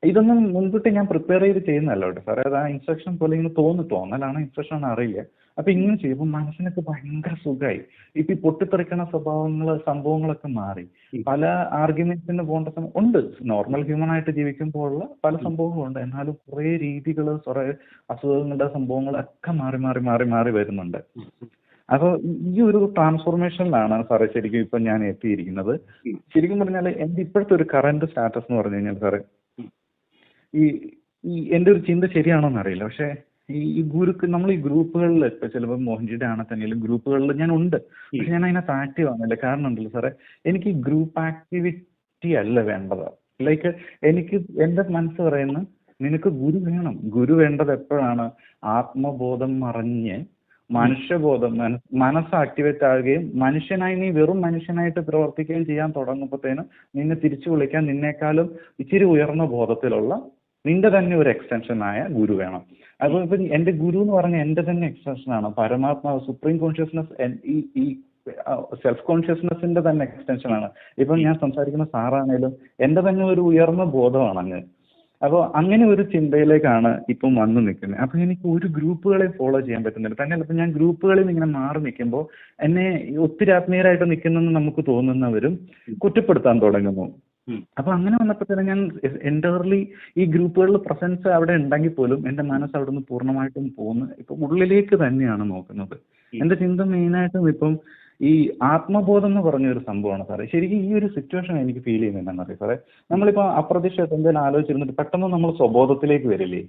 ഇതൊന്നും മുൻകൂട്ടി ഞാൻ പ്രിപ്പയർ ചെയ്ത് ചെയ്യുന്നതല്ല കേട്ടോ. സാറേ അത് ആ ഇൻസ്ട്രക്ഷൻ പോലെ ഇങ്ങനെ തോന്നി തോന്നലാണ് ഇൻസ്ട്രക്ഷൻ ആണ് അറിയില്ല. അപ്പൊ ഇങ്ങനെ ചെയ്യുമ്പോൾ മനസ്സിനൊക്കെ ഭയങ്കര സുഖമായി ഇപ്പൊ പൊട്ടിത്തെറിക്കണ സ്വഭാവങ്ങൾ സംഭവങ്ങളൊക്കെ മാറി. പല ആർഗ്യുമെന്റ്സിന് പോകേണ്ട സമയം ഉണ്ട്. നോർമൽ ഹ്യൂമൻ ആയിട്ട് ജീവിക്കുമ്പോഴുള്ള പല സംഭവങ്ങളുണ്ട്. എന്നാലും കുറെ രീതികൾ കുറെ അസുഖങ്ങളുടെ സംഭവങ്ങളൊക്കെ മാറി മാറി മാറി മാറി വരുന്നുണ്ട്. അപ്പോൾ ഈ ഒരു ട്രാൻസ്ഫോർമേഷനിലാണ് സാറേ ശരിക്കും ഇപ്പം ഞാൻ എത്തിയിരിക്കുന്നത്. ശരിക്കും പറഞ്ഞാൽ എന്റെ ഇപ്പോഴത്തെ ഒരു കറണ്ട് സ്റ്റാറ്റസ് എന്ന് പറഞ്ഞു കഴിഞ്ഞാൽ സാറേ. ഈ ഈ എന്റെ ഒരു ചിന്ത ശരിയാണോ എന്നറിയില്ല പക്ഷേ ഈ ഈ ഗുരുക്ക് നമ്മൾ ഈ ഗ്രൂപ്പുകളിൽ ഇപ്പൊ ചിലപ്പോൾ മോഹൻജിയുടെ ആണെങ്കിൽ തന്നെയും ഗ്രൂപ്പുകളിൽ ഞാൻ ഉണ്ട്. പക്ഷെ ഞാൻ അതിനകത്ത് ആക്റ്റീവ് ആവുന്നില്ല. കാരണം ഉണ്ടല്ലോ സാറേ എനിക്ക് ഈ ഗ്രൂപ്പ് ആക്ടിവിറ്റി അല്ല വേണ്ടത്. ലൈക്ക് എനിക്ക് എന്റെ മനസ്സ് പറയുന്ന നിനക്ക് ഗുരു വേണം. ഗുരു വേണ്ടത് എപ്പോഴാണ്? ആത്മബോധം മറിഞ്ഞ് മനുഷ്യബോധം മനസ് മനസ്സ് ആക്ടിവേറ്റ് ആവുകയും മനുഷ്യനായി നീ വെറും മനുഷ്യനായിട്ട് പ്രവർത്തിക്കുകയും ചെയ്യാൻ തുടങ്ങുമ്പോഴത്തേനും നിന്നെ തിരിച്ചു വിളിക്കാൻ നിന്നേക്കാളും ഇച്ചിരി ഉയർന്ന ബോധത്തിലുള്ള നിന്റെ തന്നെ ഒരു എക്സ്റ്റൻഷനായ ഗുരു വേണം. അപ്പോൾ ഇപ്പം എന്റെ ഗുരു എന്ന് പറഞ്ഞാൽ എന്റെ തന്നെ എക്സ്റ്റൻഷനാണ് പരമാത്മാവ് സുപ്രീം കോൺഷ്യസ്നസ് ഈ ഈ സെൽഫ് കോൺഷ്യസ്നെസ്സിന്റെ തന്നെ എക്സ്റ്റൻഷനാണ് ഇപ്പം ഞാൻ സംസാരിക്കുന്ന സാറാണേലും എന്റെ തന്നെ ഒരു ഉയർന്ന ബോധമാണ് അങ്ങ്. അപ്പോൾ അങ്ങനെ ഒരു ചിന്തയിലേക്കാണ് ഇപ്പം വന്നു നിൽക്കുന്നത് അപ്പോൾ എനിക്ക് ഒരു ഗ്രൂപ്പുകളെ ഫോളോ ചെയ്യാൻ പറ്റുന്നില്ല. തന്നെയല്ല ഇപ്പം ഞാൻ ഗ്രൂപ്പുകളിൽ ഇങ്ങനെ മാറി നിൽക്കുമ്പോൾ എന്നെ ഒത്തിരി ആത്മീയരായിട്ട് നിൽക്കുന്നെന്ന് നമുക്ക് തോന്നുന്നവരും കുറ്റപ്പെടുത്താൻ തുടങ്ങുന്നു. അപ്പൊ അങ്ങനെ വന്നപ്പോഴത്തേനും ഞാൻ എന്റയർലി ഈ ഗ്രൂപ്പുകളിൽ പ്രസൻസ് അവിടെ ഉണ്ടെങ്കിൽ പോലും എന്റെ മനസ്സ് അവിടെ നിന്ന് പൂർണമായിട്ടും പോകുന്നു ഇപ്പൊ ഉള്ളിലേക്ക് തന്നെയാണ് നോക്കുന്നത്. എന്റെ ചിന്ത മെയിനായിട്ടും ഇപ്പം ഈ ആത്മബോധം എന്ന് പറഞ്ഞ ഒരു സംഭവമാണ് സാറേ. ശരിക്കും ഈ ഒരു സിറ്റുവേഷൻ എനിക്ക് ഫീൽ ചെയ്യുന്നുണ്ടെന്ന് അറിയാം സാറേ? നമ്മളിപ്പോ അപ്രതീക്ഷിതമായിട്ട് എന്തെങ്കിലും ആലോചിച്ചിരുന്നിട്ട് പെട്ടെന്ന് നമ്മൾ സ്വബോധത്തിലേക്ക് വരില്ലേ.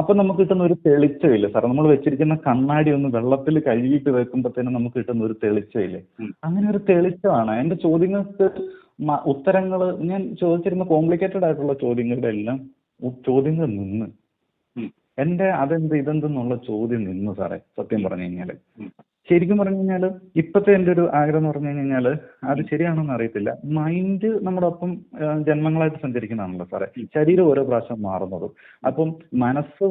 അപ്പൊ നമുക്ക് കിട്ടുന്ന ഒരു തെളിച്ചമില്ല സാറേ? നമ്മൾ വെച്ചിരിക്കുന്ന കണ്ണാടി ഒന്ന് വെള്ളത്തിൽ കഴുകിയിട്ട് വെക്കുമ്പോഴത്തേനും നമുക്ക് കിട്ടുന്ന ഒരു തെളിച്ചമില്ലേ? അങ്ങനെ ഒരു തെളിച്ചമാണ്. എന്റെ ചോദ്യങ്ങൾക്ക് ഉത്തരങ്ങൾ ഞാൻ ചോദിച്ചിരുന്ന കോംപ്ലിക്കേറ്റഡ് ആയിട്ടുള്ള ചോദ്യങ്ങളുടെ എല്ലാം ചോദ്യങ്ങൾ നിന്ന്. എന്റെ അതെന്ത് ഇതെന്തെന്നുള്ള ചോദ്യം നിന്ന് സാറേ സത്യം പറഞ്ഞു കഴിഞ്ഞാൽ. ശരിക്കും പറഞ്ഞു കഴിഞ്ഞാൽ ഇപ്പോഴത്തെ എന്റെ ഒരു ആഗ്രഹം എന്ന് പറഞ്ഞു കഴിഞ്ഞാൽ അത് ശരിയാണോന്ന് അറിയത്തില്ല. മൈൻഡ് നമ്മുടെ ഒപ്പം ജന്മങ്ങളായിട്ട് സഞ്ചരിക്കുന്നതാണല്ലോ സാറേ. ശരീരം ഓരോ പ്രാവശ്യം മാറുന്നത്. അപ്പം മനസ്സ്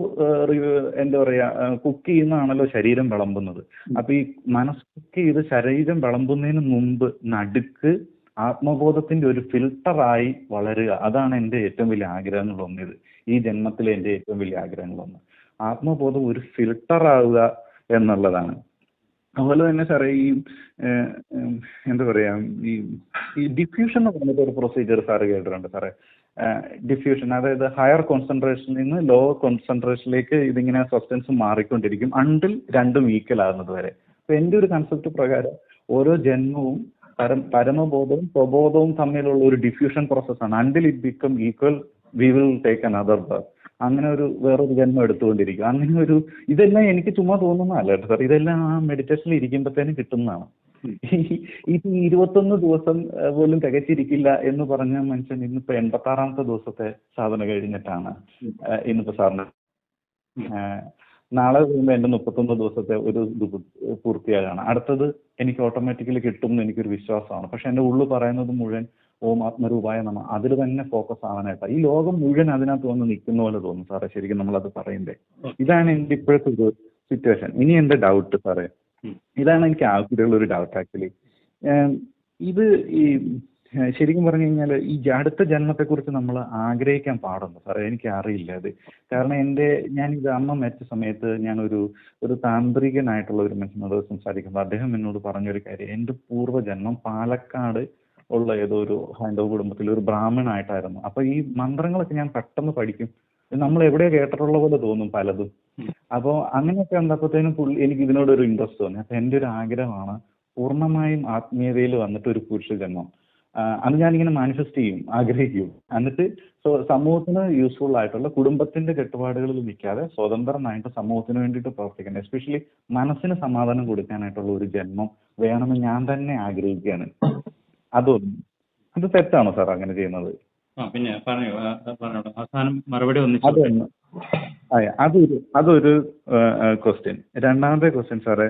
എന്താ പറയാ കുക്ക് ചെയ്യുന്നതാണല്ലോ ശരീരം വിളമ്പുന്നത്. അപ്പൊ ഈ മനസ്സ് കുക്ക് ചെയ്ത് ശരീരം വിളമ്പുന്നതിന് മുമ്പ് നടുക്ക് ആത്മബോധത്തിന്റെ ഒരു ഫിൽട്ടറായി വളരുക. അതാണ് എന്റെ ഏറ്റവും വലിയ ആഗ്രഹങ്ങൾ ഒന്നിത് ഈ ജന്മത്തിലെ എന്റെ ഏറ്റവും വലിയ ആഗ്രഹങ്ങൾ ഒന്ന്. ആത്മബോധം ഒരു ഫിൽട്ടറാവുക എന്നുള്ളതാണ്. അതുപോലെ തന്നെ സാറേ ഈ എന്താ പറയാ ഈ ഈ ഡിഫ്യൂഷൻ എന്ന് പറഞ്ഞിട്ട് ഒരു പ്രൊസീജിയർ സാറ് കേട്ടിട്ടുണ്ട് സാറേ. ഡിഫ്യൂഷൻ അതായത് ഹയർ കോൺസെൻട്രേഷനിൽ നിന്ന് ലോവർ കോൺസെൻട്രേഷനിലേക്ക് ഇതിങ്ങനെ സബ്സ്റ്റൻസ് മാറിക്കൊണ്ടിരിക്കും അണ്ടിൽ രണ്ടും ഈക്വൽ ആകുന്നത് വരെ. അപ്പൊ എന്റെ ഒരു കൺസെപ്റ്റ് പ്രകാരം ഓരോ ജന്മവും പരം പരമബോധവും സ്വബോധവും തമ്മിലുള്ള ഒരു ഡിഫ്യൂഷൻ പ്രോസസ്സാണ് until it become equal we will take another birth അങ്ങനെ ഒരു വേറൊരു ജന്മം എടുത്തുകൊണ്ടിരിക്കും അങ്ങനെ ഒരു ഇതെല്ലാം എനിക്ക് ചുമ്മാ തോന്നുന്നതല്ല കേട്ടോ സാർ ഇതെല്ലാം ആ മെഡിറ്റേഷനിൽ ഇരിക്കുമ്പോഴത്തേനും കിട്ടുന്നതാണ്. ഇത് ഇരുപത്തൊന്ന് ദിവസം പോലും തികച്ചിരിക്കില്ല എന്ന് പറഞ്ഞ മനുഷ്യൻ ഇന്നിപ്പോ എൺപത്തി ആറാമത്തെ ദിവസത്തെ സാധന കഴിഞ്ഞിട്ടാണ് ഇന്നിപ്പോ സാറിന് നാളെ കഴിയുമ്പോൾ എന്റെ മുപ്പത്തൊന്ന് ദിവസത്തെ ഒരു ഇത് പൂർത്തിയാകാണ്. അടുത്തത് എനിക്ക് ഓട്ടോമാറ്റിക്കലി കിട്ടും എന്ന് എനിക്കൊരു വിശ്വാസമാണ്. പക്ഷെ എന്റെ ഉള്ളു പറയുന്നത് മുഴുവൻ ഓം ആത്മരൂപായ നമ്മ അതിൽ തന്നെ ഫോക്കസ് ആവാനായിട്ടാ. ഈ ലോകം മുഴുവൻ അതിനകത്ത് വന്ന് നിൽക്കുന്ന പോലെ തോന്നും സാറേ ശരിക്കും നമ്മളത് പറയുമ്പേ. ഇതാണ് എന്റെ ഇപ്പോഴത്തെ ഒരു സിറ്റുവേഷൻ ഇനി എന്റെ ഡൗട്ട് സാറേ. ഇതാണ് എനിക്ക് ആകെയുള്ള ഒരു ഡൗട്ട് ആക്ച്വലി ഇത് ഈ ശരിക്കും പറഞ്ഞു കഴിഞ്ഞാൽ ഈ അടുത്ത ജന്മത്തെ കുറിച്ച് നമ്മൾ ആഗ്രഹിക്കാൻ പാടുണ്ടോ? സാറേ എനിക്ക് അറിയില്ല അത്. കാരണം എന്റെ ഞാൻ ഇത് അമ്മ മരിച്ച സമയത്ത് ഞാൻ ഒരു ഒരു താന്ത്രികനായിട്ടുള്ള ഒരു മനുഷ്യനോട് സംസാരിക്കുമ്പോൾ അദ്ദേഹം എന്നോട് പറഞ്ഞൊരു കാര്യം. എന്റെ പൂർവജന്മം പാലക്കാട് ഉള്ള ഏതോ ഒരു ഹൈന്ദവ കുടുംബത്തിൽ ഒരു ബ്രാഹ്മണായിട്ടായിരുന്നു. അപ്പൊ ഈ മന്ത്രങ്ങളൊക്കെ ഞാൻ പെട്ടെന്ന് പഠിക്കും. നമ്മൾ എവിടെ കേട്ടിട്ടുള്ള പോലെ തോന്നും പലതും. അപ്പോൾ അങ്ങനെയൊക്കെ വന്നപ്പോഴത്തേനും പുള്ളി എനിക്ക് ഇതിനോടൊരു ഇൻട്രസ്റ്റ് തോന്നി. അപ്പൊ എന്റെ ഒരു ആഗ്രഹമാണ് പൂർണമായും ആത്മീയതയിൽ വന്നിട്ട് ഒരു പുരുഷ ജന്മം. അത് ഞാനിങ്ങനെ മാനിഫെസ്റ്റ് ചെയ്യും ആഗ്രഹിക്കും. എന്നിട്ട് സോ- സമൂഹത്തിന് യൂസ്ഫുൾ ആയിട്ടുള്ള കുടുംബത്തിന്റെ കെട്ടുപാടുകളിൽ നിൽക്കാതെ സ്വതന്ത്രനായിട്ട് സമൂഹത്തിന് വേണ്ടിയിട്ട് പ്രവർത്തിക്കണം എസ്പെഷ്യലി മനസ്സിന് സമാധാനം കൊടുക്കാനായിട്ടുള്ള ഒരു ജന്മം വേണമെന്ന് ഞാൻ തന്നെ ആഗ്രഹിക്കുകയാണ്. അതൊന്നും അത് തെറ്റാണോ സാർ അങ്ങനെ ചെയ്യുന്നത്? പിന്നെ പറഞ്ഞു അവസാനം മറുപടി അതൊരു അതൊരു ക്വസ്റ്റ്യൻ രണ്ടാമത്തെ ക്വസ്റ്റ്യൻ സാറേ.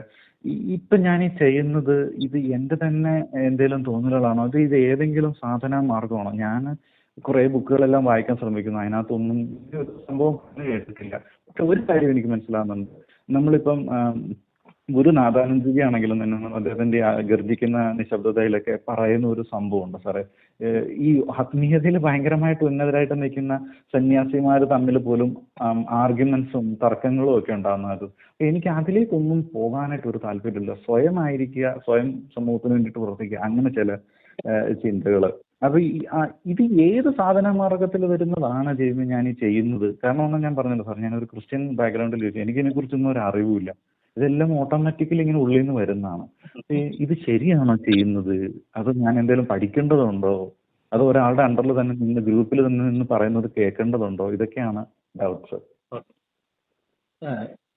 ഇപ്പൊ ഞാൻ ഈ ചെയ്യുന്നത് ഇത് എന്റെ തന്നെ എന്തെങ്കിലും തോന്നലുകളാണോ? അതോ ഇത് ഏതെങ്കിലും സാധന മാർഗമാണോ? ഞാൻ കുറെ ബുക്കുകളെല്ലാം വായിക്കാൻ ശ്രമിക്കുന്നു. അതിനകത്തൊന്നും ഈ ഒരു സംഭവം കേട്ടിട്ടില്ല പക്ഷെ ഒരു കാര്യം എനിക്ക് മനസ്സിലാകുന്നുണ്ട് നമ്മളിപ്പം ഗുരു നാഥാനന്ദജി ആണെങ്കിലും തന്നെ അദ്ദേഹത്തിന്റെ ഗർജിക്കുന്ന നിശബ്ദതയിലൊക്കെ പറയുന്ന ഒരു സംഭവമുണ്ട് സാറേ. ഈ ആത്മീയതയിൽ ഭയങ്കരമായിട്ട് ഉന്നതരായിട്ട് നിൽക്കുന്ന സന്യാസിമാർ തമ്മിൽ പോലും ആർഗ്യുമെന്റ്സും തർക്കങ്ങളും ഒക്കെ ഉണ്ടാകുന്നത് എനിക്ക് അതിലേക്കൊന്നും പോകാനായിട്ട് ഒരു താല്പര്യമില്ല. സ്വയം ആയിരിക്കുക സ്വയം സമൂഹത്തിന് വേണ്ടിയിട്ട് പ്രവർത്തിക്കുക അങ്ങനെ ചില ചിന്തകൾ അപ്പൊ ഇത് ഏത് സാധന മാർഗത്തിൽ വരുന്നതാണ് ജെയ്മി ഞാൻ ഈ ചെയ്യുന്നത്? കാരണം ഒന്നും ഞാൻ പറഞ്ഞല്ലോ സാർ ഒരു ക്രിസ്ത്യൻ ബാക്ക്ഗ്രൗണ്ടിൽ എനിക്ക് ഇതിനെ കുറിച്ചൊന്നും ഒരു അറിവുമില്ല. ഇതെല്ലാം ഓട്ടോമാറ്റിക്കലി ഇങ്ങനെ ഉള്ളിൽ നിന്ന് വരുന്നതാണ് ഇത് ശരിയാണോ ചെയ്യുന്നത്? അത് ഞാൻ എന്തെങ്കിലും പഠിക്കേണ്ടതുണ്ടോ? അത് ഒരാളുടെ അണ്ടറിൽ തന്നെ നിന്ന് ഗ്രൂപ്പിൽ തന്നെ നിന്ന് പറയുന്നത് കേൾക്കേണ്ടതുണ്ടോ? ഇതൊക്കെയാണ് ഡൗട്ട്സ്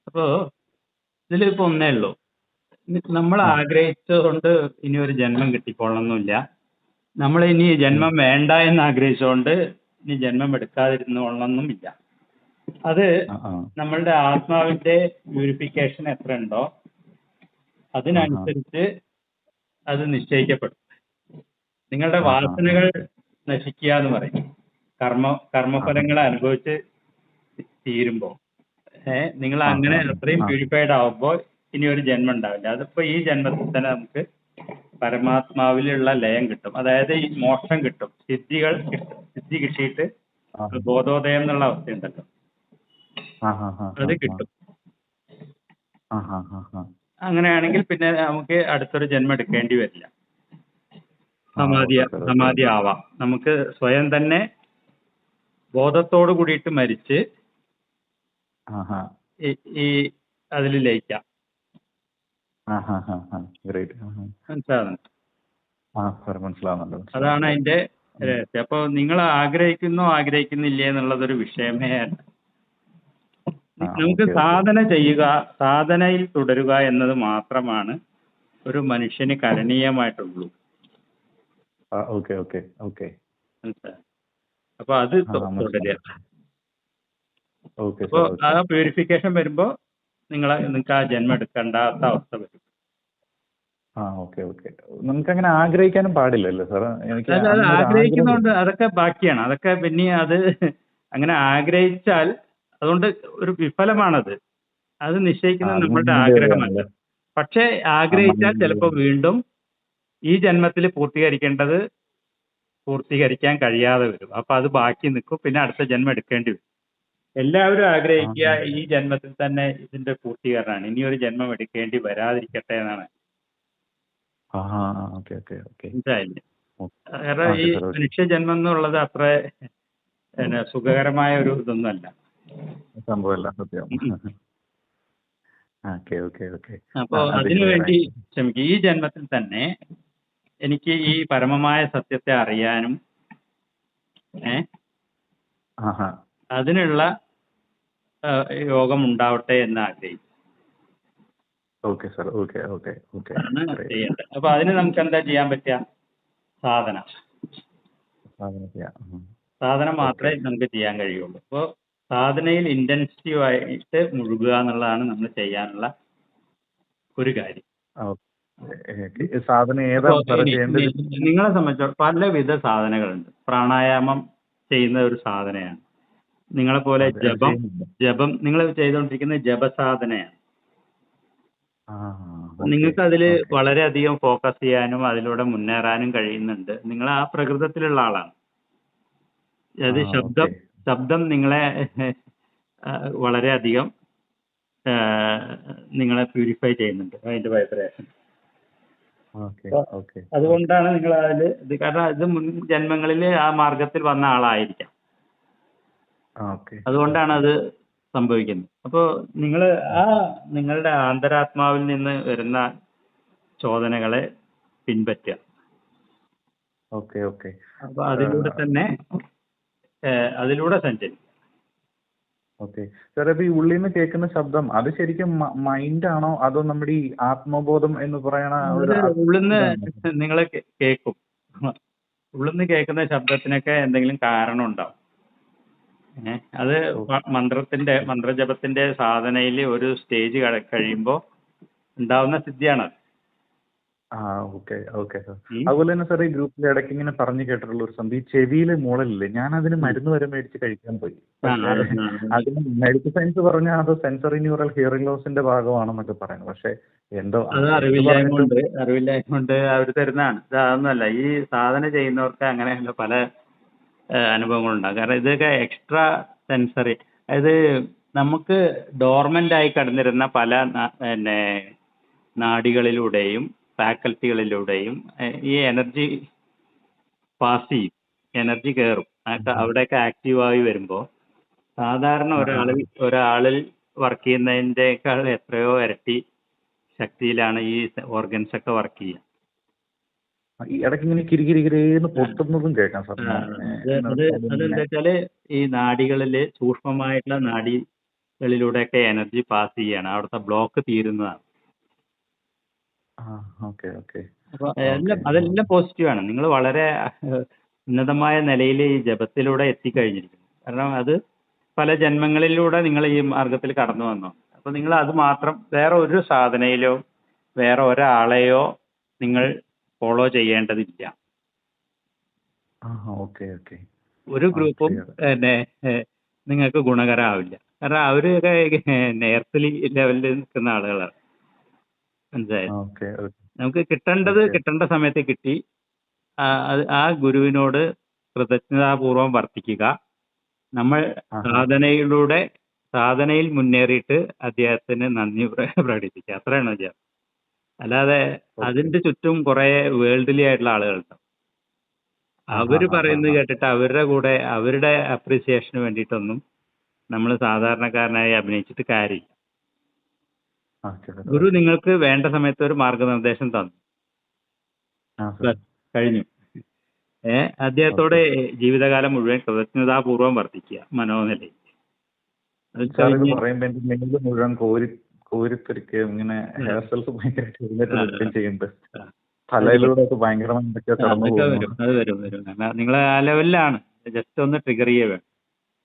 അപ്പോ ഇതിലിപ്പോ ഒന്നേ ഉള്ളൂ. നമ്മൾ ആഗ്രഹിച്ചതുകൊണ്ട് ഇനി ഒരു ജന്മം കിട്ടിക്കൊള്ളണമെന്നില്ല നമ്മൾ ഇനി ജന്മം വേണ്ട എന്ന് ആഗ്രഹിച്ചുകൊണ്ട് ഇനി ജന്മം എടുക്കാതിരുന്നോളണമെന്നുമില്ല അത് നമ്മളുടെ ആത്മാവിന്റെ പ്യൂരിഫിക്കേഷൻ എത്ര ഉണ്ടോ അതിനനുസരിച്ച് അത് നിശ്ചയിക്കപ്പെടും. നിങ്ങളുടെ വാസനകൾ നശിക്കുക എന്ന് പറയും. കർമ്മ കർമ്മഫലങ്ങൾ അനുഭവിച്ച് തീരുമ്പോ ഏഹ് നിങ്ങൾ അങ്ങനെ. അത്രയും പ്യൂരിഫൈഡ് ആവുമ്പോൾ ഇനി ഒരു ജന്മം ഉണ്ടാവില്ല. അതിപ്പോ ഈ ജന്മത്തിൽ തന്നെ നമുക്ക് പരമാത്മാവിലുള്ള ലയം കിട്ടും. അതായത് ഈ മോക്ഷം കിട്ടും. സിദ്ധികൾ സിദ്ധി കിട്ടിയിട്ട് ബോധോദയം എന്നുള്ള അവസ്ഥയുണ്ടല്ലോ. അത് കിട്ടും. അങ്ങനെയാണെങ്കിൽ പിന്നെ നമുക്ക് അടുത്തൊരു ജന്മം എടുക്കേണ്ടി വരില്ല. സമാധി. സമാധി ആവാം നമുക്ക് സ്വയം തന്നെ ബോധത്തോട് കൂടിയിട്ട് മരിച്ച് ഈ- അതിൽ ലയിക്കാം. മനസ്സിലാവുന്നുണ്ട്? അതാണ് അതിന്റെ രഹസ്യം. അപ്പൊ നിങ്ങൾ ആഗ്രഹിക്കുന്നോ ആഗ്രഹിക്കുന്നില്ലേ എന്നുള്ളതൊരു വിഷയമേ അല്ല. നമുക്ക്. സാധന ചെയ്യുക സാധനയിൽ തുടരുക എന്നത് മാത്രമാണ് ഒരു മനുഷ്യന് കരണീയമായിട്ടുള്ളൂ. ആ ഓക്കെ ഓക്കെ ഓക്കെ. അപ്പൊ അത്. തുടരുക. അപ്പോ ആ പ്യൂരിഫിക്കേഷൻ വരുമ്പോ നിങ്ങളെ നിങ്ങൾക്ക് ആ ജന്മം എടുക്കേണ്ടാത്ത അവസ്ഥ വരും. ആ ഓക്കെ ഓക്കെ. നമുക്ക് അങ്ങനെ ആഗ്രഹിക്കാനും പാടില്ലല്ലോ സാർ എനിക്ക് ആഗ്രഹിക്കുന്നതുകൊണ്ട് അതൊക്കെ ബാക്കിയാണ്. അതൊക്കെ പിന്നെ അത് <laughs> അങ്ങനെ ആഗ്രഹിച്ചാൽ അതുകൊണ്ട് ഒരു വിഫലമാണത്. അത് നിശ്ചയിക്കുന്നത് നമ്മളുടെ ആഗ്രഹമല്ല. പക്ഷേ ആഗ്രഹിച്ചാൽ ചിലപ്പോൾ വീണ്ടും ഈ ജന്മത്തിൽ പൂർത്തീകരിക്കേണ്ടത് പൂർത്തീകരിക്കാൻ കഴിയാതെ വരും. അപ്പൊ അത് ബാക്കി നിൽക്കും. പിന്നെ അടുത്ത ജന്മം എടുക്കേണ്ടി വരും. എല്ലാവരും ആഗ്രഹിക്കുക ഈ ജന്മത്തിൽ തന്നെ ഇതിന്റെ പൂർത്തീകരണമാണ്. ഇനി ഒരു ജന്മം എടുക്കേണ്ടി വരാതിരിക്കട്ടെ എന്നാണ്. മനസ്സിലായില്ലേ? കാരണം ഈ മനുഷ്യ ജന്മം എന്നുള്ളത് അത്ര സുഖകരമായ ഒരു ഇതൊന്നുമല്ല. സംഭവമല്ല സത്യം. ഓക്കെ ഓക്കെ ഓക്കെ അപ്പോ അതിനുവേണ്ടി അത് അതിനു വേണ്ടി ആയി. ഈ ജന്മത്തിൽ തന്നെ എനിക്ക് ഈ പരമമായ സത്യത്തെ അറിയാനും ഏ? അതിനുള്ള യോഗം ഉണ്ടാവട്ടെ എന്ന് ആഗ്രഹിച്ചു okay sir okay okay okay അപ്പൊ അതിന് നമുക്ക് എന്താ ചെയ്യാൻ പറ്റുക? സാധന. സാധനം ചെയ്യാം. സാധനം സാധന മാത്രമേ നമുക്ക് ചെയ്യാൻ കഴിയുള്ളൂ. അപ്പോൾ സാധനയിൽ ഇന്റൻസീവ് ആയിട്ട് മുഴുകുക എന്നുള്ളതാണ് നമ്മൾ ചെയ്യാനുള്ള ഒരു കാര്യം. സാധനം നിങ്ങളെ സംബന്ധിച്ചിടത്തോളം പലവിധ സാധനങ്ങളുണ്ട്. പ്രാണായാമം ചെയ്യുന്ന ഒരു സാധനയാണ്. നിങ്ങളെ പോലെ ജപം ജപം നിങ്ങൾ ചെയ്തുകൊണ്ടിരിക്കുന്ന ജപസാധനയാണ്. നിങ്ങൾക്ക് അതിൽ. വളരെയധികം ഫോക്കസ് ചെയ്യാനും അതിലൂടെ മുന്നേറാനും കഴിയുന്നുണ്ട്. നിങ്ങൾ ആ പ്രകൃതത്തിലുള്ള ആളാണ്. അത് ശബ്ദം. ശബ്ദം നിങ്ങളെ വളരെ വളരെയധികം നിങ്ങളെ പ്യൂരിഫൈ ചെയ്യുന്നുണ്ട്. അതിന്റെ വൈബ്രേഷൻ അതുകൊണ്ടാണ് നിങ്ങൾ അതിൽ ഇത്. കാരണം ഇത് മുൻ ജന്മങ്ങളിൽ ആ മാർഗത്തിൽ വന്ന ആളായിരിക്കാം. അതുകൊണ്ടാണ് അത് സംഭവിക്കുന്നത്. അപ്പോ നിങ്ങൾ ആ നിങ്ങളുടെ ആന്തരാത്മാവിൽ നിന്ന് വരുന്ന ചോദനകളെ പിൻപറ്റുക. Okay okay. അപ്പൊ അതിലൂടെ തന്നെ അതിലൂടെ സഞ്ചരിക്കുക ഓക്കെ. സാർ അപ്പൊ ഈ ഉള്ളിൽ നിന്ന് കേൾക്കുന്ന ശബ്ദം അത് ശരിക്കും മൈൻഡ് ആണോ അതോ നമ്മുടെ ഈ ആത്മബോധം എന്ന് പറയണ ഉള്ളിന്ന് നിങ്ങളെ കേൾക്കും ഉള്ളിന്ന് കേൾക്കുന്ന ശബ്ദത്തിനൊക്കെ എന്തെങ്കിലും കാരണം ഉണ്ടാവും ഏഹ്, അത് മന്ത്രത്തിന്റെ മന്ത്രജപത്തിന്റെ സാധനയിൽ ഒരു സ്റ്റേജ് കഴിയുമ്പോൾ ഉണ്ടാവുന്ന സിദ്ധിയാണത് ആ ഓക്കെ ഓക്കെ സാർ. അതുപോലെ തന്നെ സാർ ഈ ഗ്രൂപ്പിൽ ഇടയ്ക്ക് ഇങ്ങനെ പറഞ്ഞു കേട്ടിട്ടുള്ള ഒരു സംഭവം. ഈ ചെവിയിലെ മൂളലില്ലേ ഞാൻ അതിന് മരുന്ന് വരെ മേടിച്ച് കഴിക്കാൻ പോയി. അതിന് മെഡിക്കൽ സയൻസ് പറഞ്ഞാൽ അത് സെൻസറി ന്യൂറൽ ഹിയറിംഗ് ലോസിന്റെ ഭാഗമാണെന്നൊക്കെ പറയുന്നു. പക്ഷെ എന്തോ അത് എന്ത് അറിവില്ലായ്മ കൊണ്ട് അറിവില്ലായ്മ കൊണ്ട് അവർ തരുന്നതാണ്. ഇത് അതൊന്നുമല്ല ഈ സാധന ചെയ്യുന്നവർക്ക് അങ്ങനെയുള്ള പല അനുഭവങ്ങളുണ്ടാകും. കാരണം ഇതൊക്കെ എക്സ്ട്രാ സെൻസറി അതായത് നമുക്ക് ഡോർമെന്റ് ആയി കിടന്നിരുന്ന പല പിന്നെ നാഡികളിലൂടെയും ഫാക്കൽറ്റികളിലൂടെയും ഈ എനർജി പാസ് ചെയ്യും. എനർജി കയറും അവിടെയൊക്കെ ആക്റ്റീവായി വരുമ്പോൾ സാധാരണ ഒരാളിൽ ഒരാളിൽ വർക്ക് ചെയ്യുന്നതിന്റെക്കാൾ എത്രയോ ഇരട്ടി ശക്തിയിലാണ് ഈ ഓർഗൻസ് ഒക്കെ വർക്ക് ചെയ്യുക. ഈ ഇടയ്ക്ക് ഇങ്ങനെ കിരികിരികിരേന്ന് പൊട്ടുന്നതും കേൾക്കാം സാർ. ആ, അത് അത് അതെന്താ വെച്ചാൽ ഈ നാടികളിൽ സൂക്ഷ്മമായിട്ടുള്ള നാഡികളിലൂടെയൊക്കെ എനർജി പാസ് ചെയ്യാണ് അവിടുത്തെ ബ്ലോക്ക് തീരുന്നതാണ്. Okay okay. ആണ് എല്ലാം അതെല്ലാം പോസിറ്റീവാണ് നിങ്ങൾ വളരെ ഉന്നതമായ നിലയിൽ ഈ ജപത്തിലൂടെ എത്തിക്കഴിഞ്ഞിരിക്കുന്നു. കാരണം അത് പല ജന്മങ്ങളിലൂടെ നിങ്ങൾ ഈ മാർഗത്തിൽ കടന്നു വന്നു. അപ്പോൾ നിങ്ങൾ അത് മാത്രം വേറെ ഒരു സാധനയിലോ വേറെ ഒരാളെയോ നിങ്ങൾ ഫോളോ ചെയ്യേണ്ടതില്ല. ആ ഓക്കെ ഓക്കെ. ഒരു ഗ്രൂപ്പും പിന്നെ നിങ്ങൾക്ക് ഗുണകരമാവില്ല കാരണം അവരൊക്കെ നേർത്തലി ലെവലിൽ നിൽക്കുന്ന ആളുകളാണ്. മനസ്സിലായോ? നമുക്ക് കിട്ടേണ്ടത്. കിട്ടേണ്ട സമയത്ത് കിട്ടി. ആ ആ ഗുരുവിനോട് കൃതജ്ഞതാപൂർവം വർത്തിക്കുക. നമ്മൾ സാധനയിലൂടെ സാധനയിൽ മുന്നേറിയിട്ട് അദ്ദേഹത്തിന് നന്ദി പ്ര- പ്രകടിപ്പിക്കുക. അത്രയാണ് ചെയ്യാം അല്ലാതെ അതിന്റെ ചുറ്റും കുറെ വേൾഡ്ലി ആയിട്ടുള്ള ആളുകളുണ്ട് അവർ പറയുന്നത്. കേട്ടിട്ട് അവരുടെ കൂടെ അവരുടെ അപ്രീസിയേഷന് വേണ്ടിയിട്ടൊന്നും നമ്മൾ സാധാരണക്കാരനായി അഭിനയിച്ചിട്ട് കാര്യമില്ല. ഗുരു നിങ്ങൾക്ക് വേണ്ട സമയത്ത് ഒരു മാർഗനിർദ്ദേശം തന്നു. കഴിഞ്ഞു. ഏ അദ്ദേഹത്തോടെ ജീവിതകാലം മുഴുവൻ കൃതജ്ഞതാപൂർവം വർദ്ധിക്കുക മനോനിലയിൽ. മുഴുവൻ കോരി ഇങ്ങനെ ഹെയർ ഭയങ്കരമായിട്ട് ചെയ്യുന്നുണ്ട്. തലയിലൂടെ നിങ്ങൾ ആ ലെവലിലാണ്. ജസ്റ്റ് ഒന്ന് ട്രിഗർ ചെയ്യുക വേണം.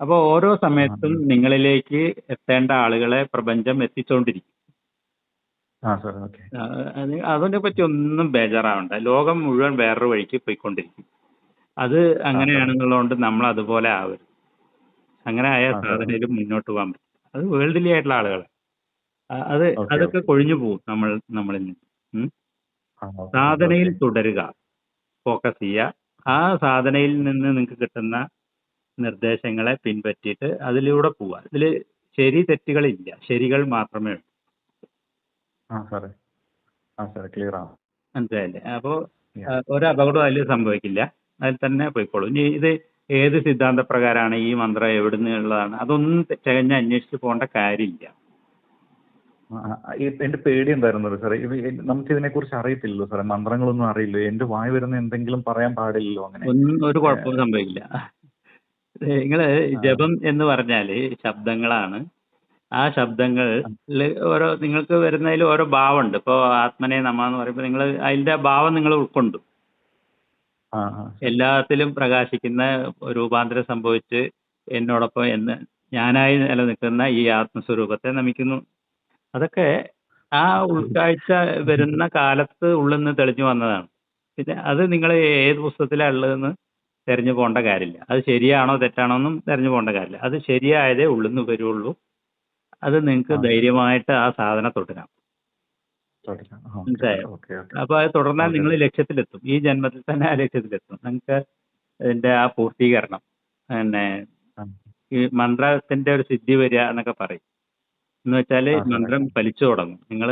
അപ്പോൾ ഓരോ സമയത്തും നിങ്ങളിലേക്ക് എത്തേണ്ട ആളുകളെ പ്രപഞ്ചം എത്തിച്ചുകൊണ്ടിരിക്കും ആ സാർ ഓക്കെ. ആ, അത് അതിനെ പറ്റി ഒന്നും ബേജാറാവണ്ട. ലോകം മുഴുവൻ വേറൊരു വഴിക്ക് പോയിക്കൊണ്ടിരിക്കും. അത് അങ്ങനെയാണെന്നുള്ളതുകൊണ്ട് നമ്മൾ അതുപോലെ ആവരുത്. അങ്ങനെ ആയ ആ, സാധനയിൽ മുന്നോട്ട് പോകാൻ പറ്റും. അത് വേൾഡിലി ആയിട്ടുള്ള ആളുകൾ അത് അതൊക്കെ കൊഴിഞ്ഞു പോകും നമ്മൾ നമ്മളിൽ നിന്ന്. സാധനയിൽ തുടരുക. ഫോക്കസ് ചെയ്യുക. ആ സാധനയിൽ നിന്ന് നിങ്ങൾക്ക് കിട്ടുന്ന നിർദ്ദേശങ്ങളെ പിൻപറ്റിയിട്ട് അതിലൂടെ പോവുക. ഇതിൽ ശരി തെറ്റുകളില്ല. ശരികൾ മാത്രമേ ഉള്ളൂ. ആ സാറേ. ആ സാറേ മനസ്സിലായില്ലേ? അപ്പോൾ ഒരു അപകടവും അതിൽ സംഭവിക്കില്ല. അതിൽ തന്നെ പോയിക്കോളും. ഇനി ഇത് ഏത് സിദ്ധാന്ത പ്രകാരമാണ് ഈ മന്ത്രം എവിടുന്ന് ഉള്ളതാണ്? അതൊന്നും തികഞ്ഞ് അന്വേഷിച്ച് പോകേണ്ട കാര്യമില്ല. എന്റെ പേടി എന്തായിരുന്നു സാറേ? നമുക്ക് ഇതിനെ കുറിച്ച് അറിയത്തില്ലല്ലോ സാറേ. മന്ത്രങ്ങളൊന്നും അറിയില്ലോ? എന്റെ വായി വരുന്ന എന്തെങ്കിലും പറയാൻ പാടില്ലല്ലോ അങ്ങനെ. ഒന്നും ഒരു കുഴപ്പവും സംഭവിക്കില്ല. നിങ്ങൾ ജപം എന്ന് പറഞ്ഞാൽ ശബ്ദങ്ങളാണ്. ആ ശബ്ദങ്ങൾ ഓരോ നിങ്ങൾക്ക് വരുന്നതിൽ ഓരോ ഭാവമുണ്ട്. ഇപ്പോൾ ആത്മനെ നമ എന്ന് പറയുമ്പോൾ നിങ്ങൾ അതിന്റെ ഭാവം നിങ്ങൾ ഉൾക്കൊണ്ടു. എല്ലാത്തിലും പ്രകാശിക്കുന്ന രൂപാന്തരം സംഭവിച്ച് എന്നോടൊപ്പം എന്ന് ഞാനായി നിലനിൽക്കുന്ന ഈ ആത്മസ്വരൂപത്തെ നമിക്കുന്നു. അതൊക്കെ ആ ഉൾക്കാഴ്ച വരുന്ന കാലത്ത് ഉള്ളിൽ നിന്ന് തെളിഞ്ഞു വന്നതാണ്. പിന്നെ അത് നിങ്ങൾ ഏത് പുസ്തകത്തിലാണ് ഉള്ളതെന്ന് തെരഞ്ഞു പോകേണ്ട കാര്യമില്ല. അത് ശരിയാണോ തെറ്റാണോ എന്നും തെരഞ്ഞു പോകേണ്ട കാര്യമില്ല. അത് ശരിയായതേ ഉള്ളിൽ നിന്ന് വരുള്ളൂ. അത് നിങ്ങൾക്ക് ധൈര്യമായിട്ട് ആ സാധനം തുടരാം. മനസ്സിലായോ? അപ്പോൾ അത് തുടർന്നാൽ. നിങ്ങൾ ലക്ഷ്യത്തിലെത്തും. ഈ ജന്മത്തിൽ തന്നെ ആ ലക്ഷ്യത്തിലെത്തും. നിങ്ങൾക്ക് അതിന്റെ ആ പൂർത്തീകരണം പിന്നെ ഈ മന്ത്രത്തിന്റെ ഒരു സിദ്ധി വരിക എന്നൊക്കെ പറയും. എന്ന് വെച്ചാൽ മന്ത്രം ഫലിച്ചു തുടങ്ങും. നിങ്ങൾ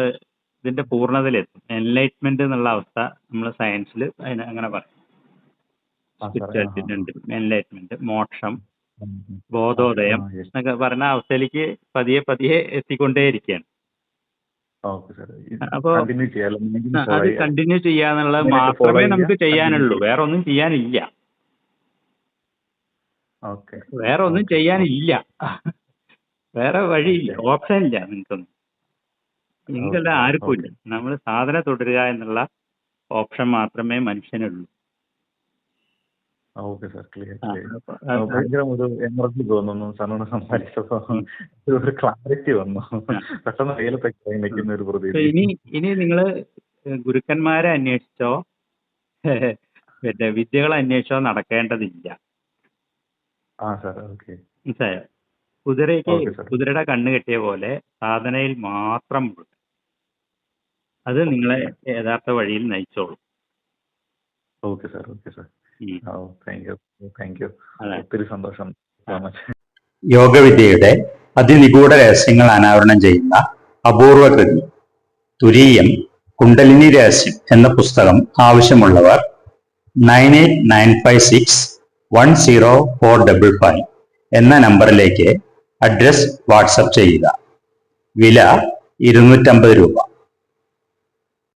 ഇതിന്റെ പൂർണതയിലെത്തും. എൻലൈറ്റ്മെന്റ് എന്നുള്ള അവസ്ഥ നമ്മൾ സയൻസിൽ അതിന് അങ്ങനെ പറയും. എൻലൈറ്റ്മെന്റ് മോക്ഷം. ബോധോദയം. എന്നൊക്കെ പറഞ്ഞ അവസ്ഥയിലേക്ക് പതിയെ പതിയെ എത്തിക്കൊണ്ടേയിരിക്കുകയാണ്. അപ്പോ- അത്. കണ്ടിന്യൂ ചെയ്യാന്നുള്ളത് മാത്രമേ നമുക്ക് ചെയ്യാനുള്ളൂ. ചെയ്യാം. വേറെ ഒന്നും ചെയ്യാനില്ല. വേറെ ഒന്നും ചെയ്യാനില്ല. വേറെ വഴിയില്ല. ഓപ്ഷൻ ഇല്ല നിങ്ങൾക്കൊന്നും. നിങ്ങൾക്കല്ല ആർക്കും ഇല്ല. നമ്മൾ സാധന തുടരുക എന്നുള്ള ഓപ്ഷൻ മാത്രമേ മനുഷ്യനുള്ളൂ. Okay sir. ക്ലിയർ ഭയങ്കര ഒരു എനർജി തോന്നുന്നു സാറിനോട് സംസാരിച്ചപ്പോ. ഒരു ക്ലാരിറ്റി വന്നു. പെട്ടെന്ന് വെയിലത്തൊക്കെ നിൽക്കുന്ന ഒരു പ്രതീക്ഷ. ഇനി ഇനി നിങ്ങൾ ഗുരുക്കന്മാരെ അന്വേഷിച്ചോ? പിന്നെ വിദ്യകൾ അന്വേഷിച്ചോ നടക്കേണ്ടതില്ല. ആ സാർ ഓക്കെ. മനസ്സിലായോ? കുതിരയ്ക്ക് കുതിരയുടെ കണ്ണ് കെട്ടിയ പോലെ സാധനയിൽ മാത്രം അത് നിങ്ങളെ യഥാർത്ഥ വഴിയിൽ നയിച്ചോളൂ. Okay sir okay sir. ഒത്തിരി സന്തോഷം സോ മച്ച് യോഗവിദ്യയുടെ അതിനിഗൂഢ രഹസ്യങ്ങൾ അനാവരണം ചെയ്യുന്ന അപൂർവ കൃതി തുരീയം കുണ്ടലിനി രഹസ്യം എന്ന പുസ്തകം ആവശ്യമുള്ളവർ nine eight nine five six one zero four double five എന്ന നമ്പറിലേക്ക് അഡ്രസ് വാട്സപ്പ് ചെയ്യുക. വില ഇരുന്നൂറ്റമ്പത് രൂപ.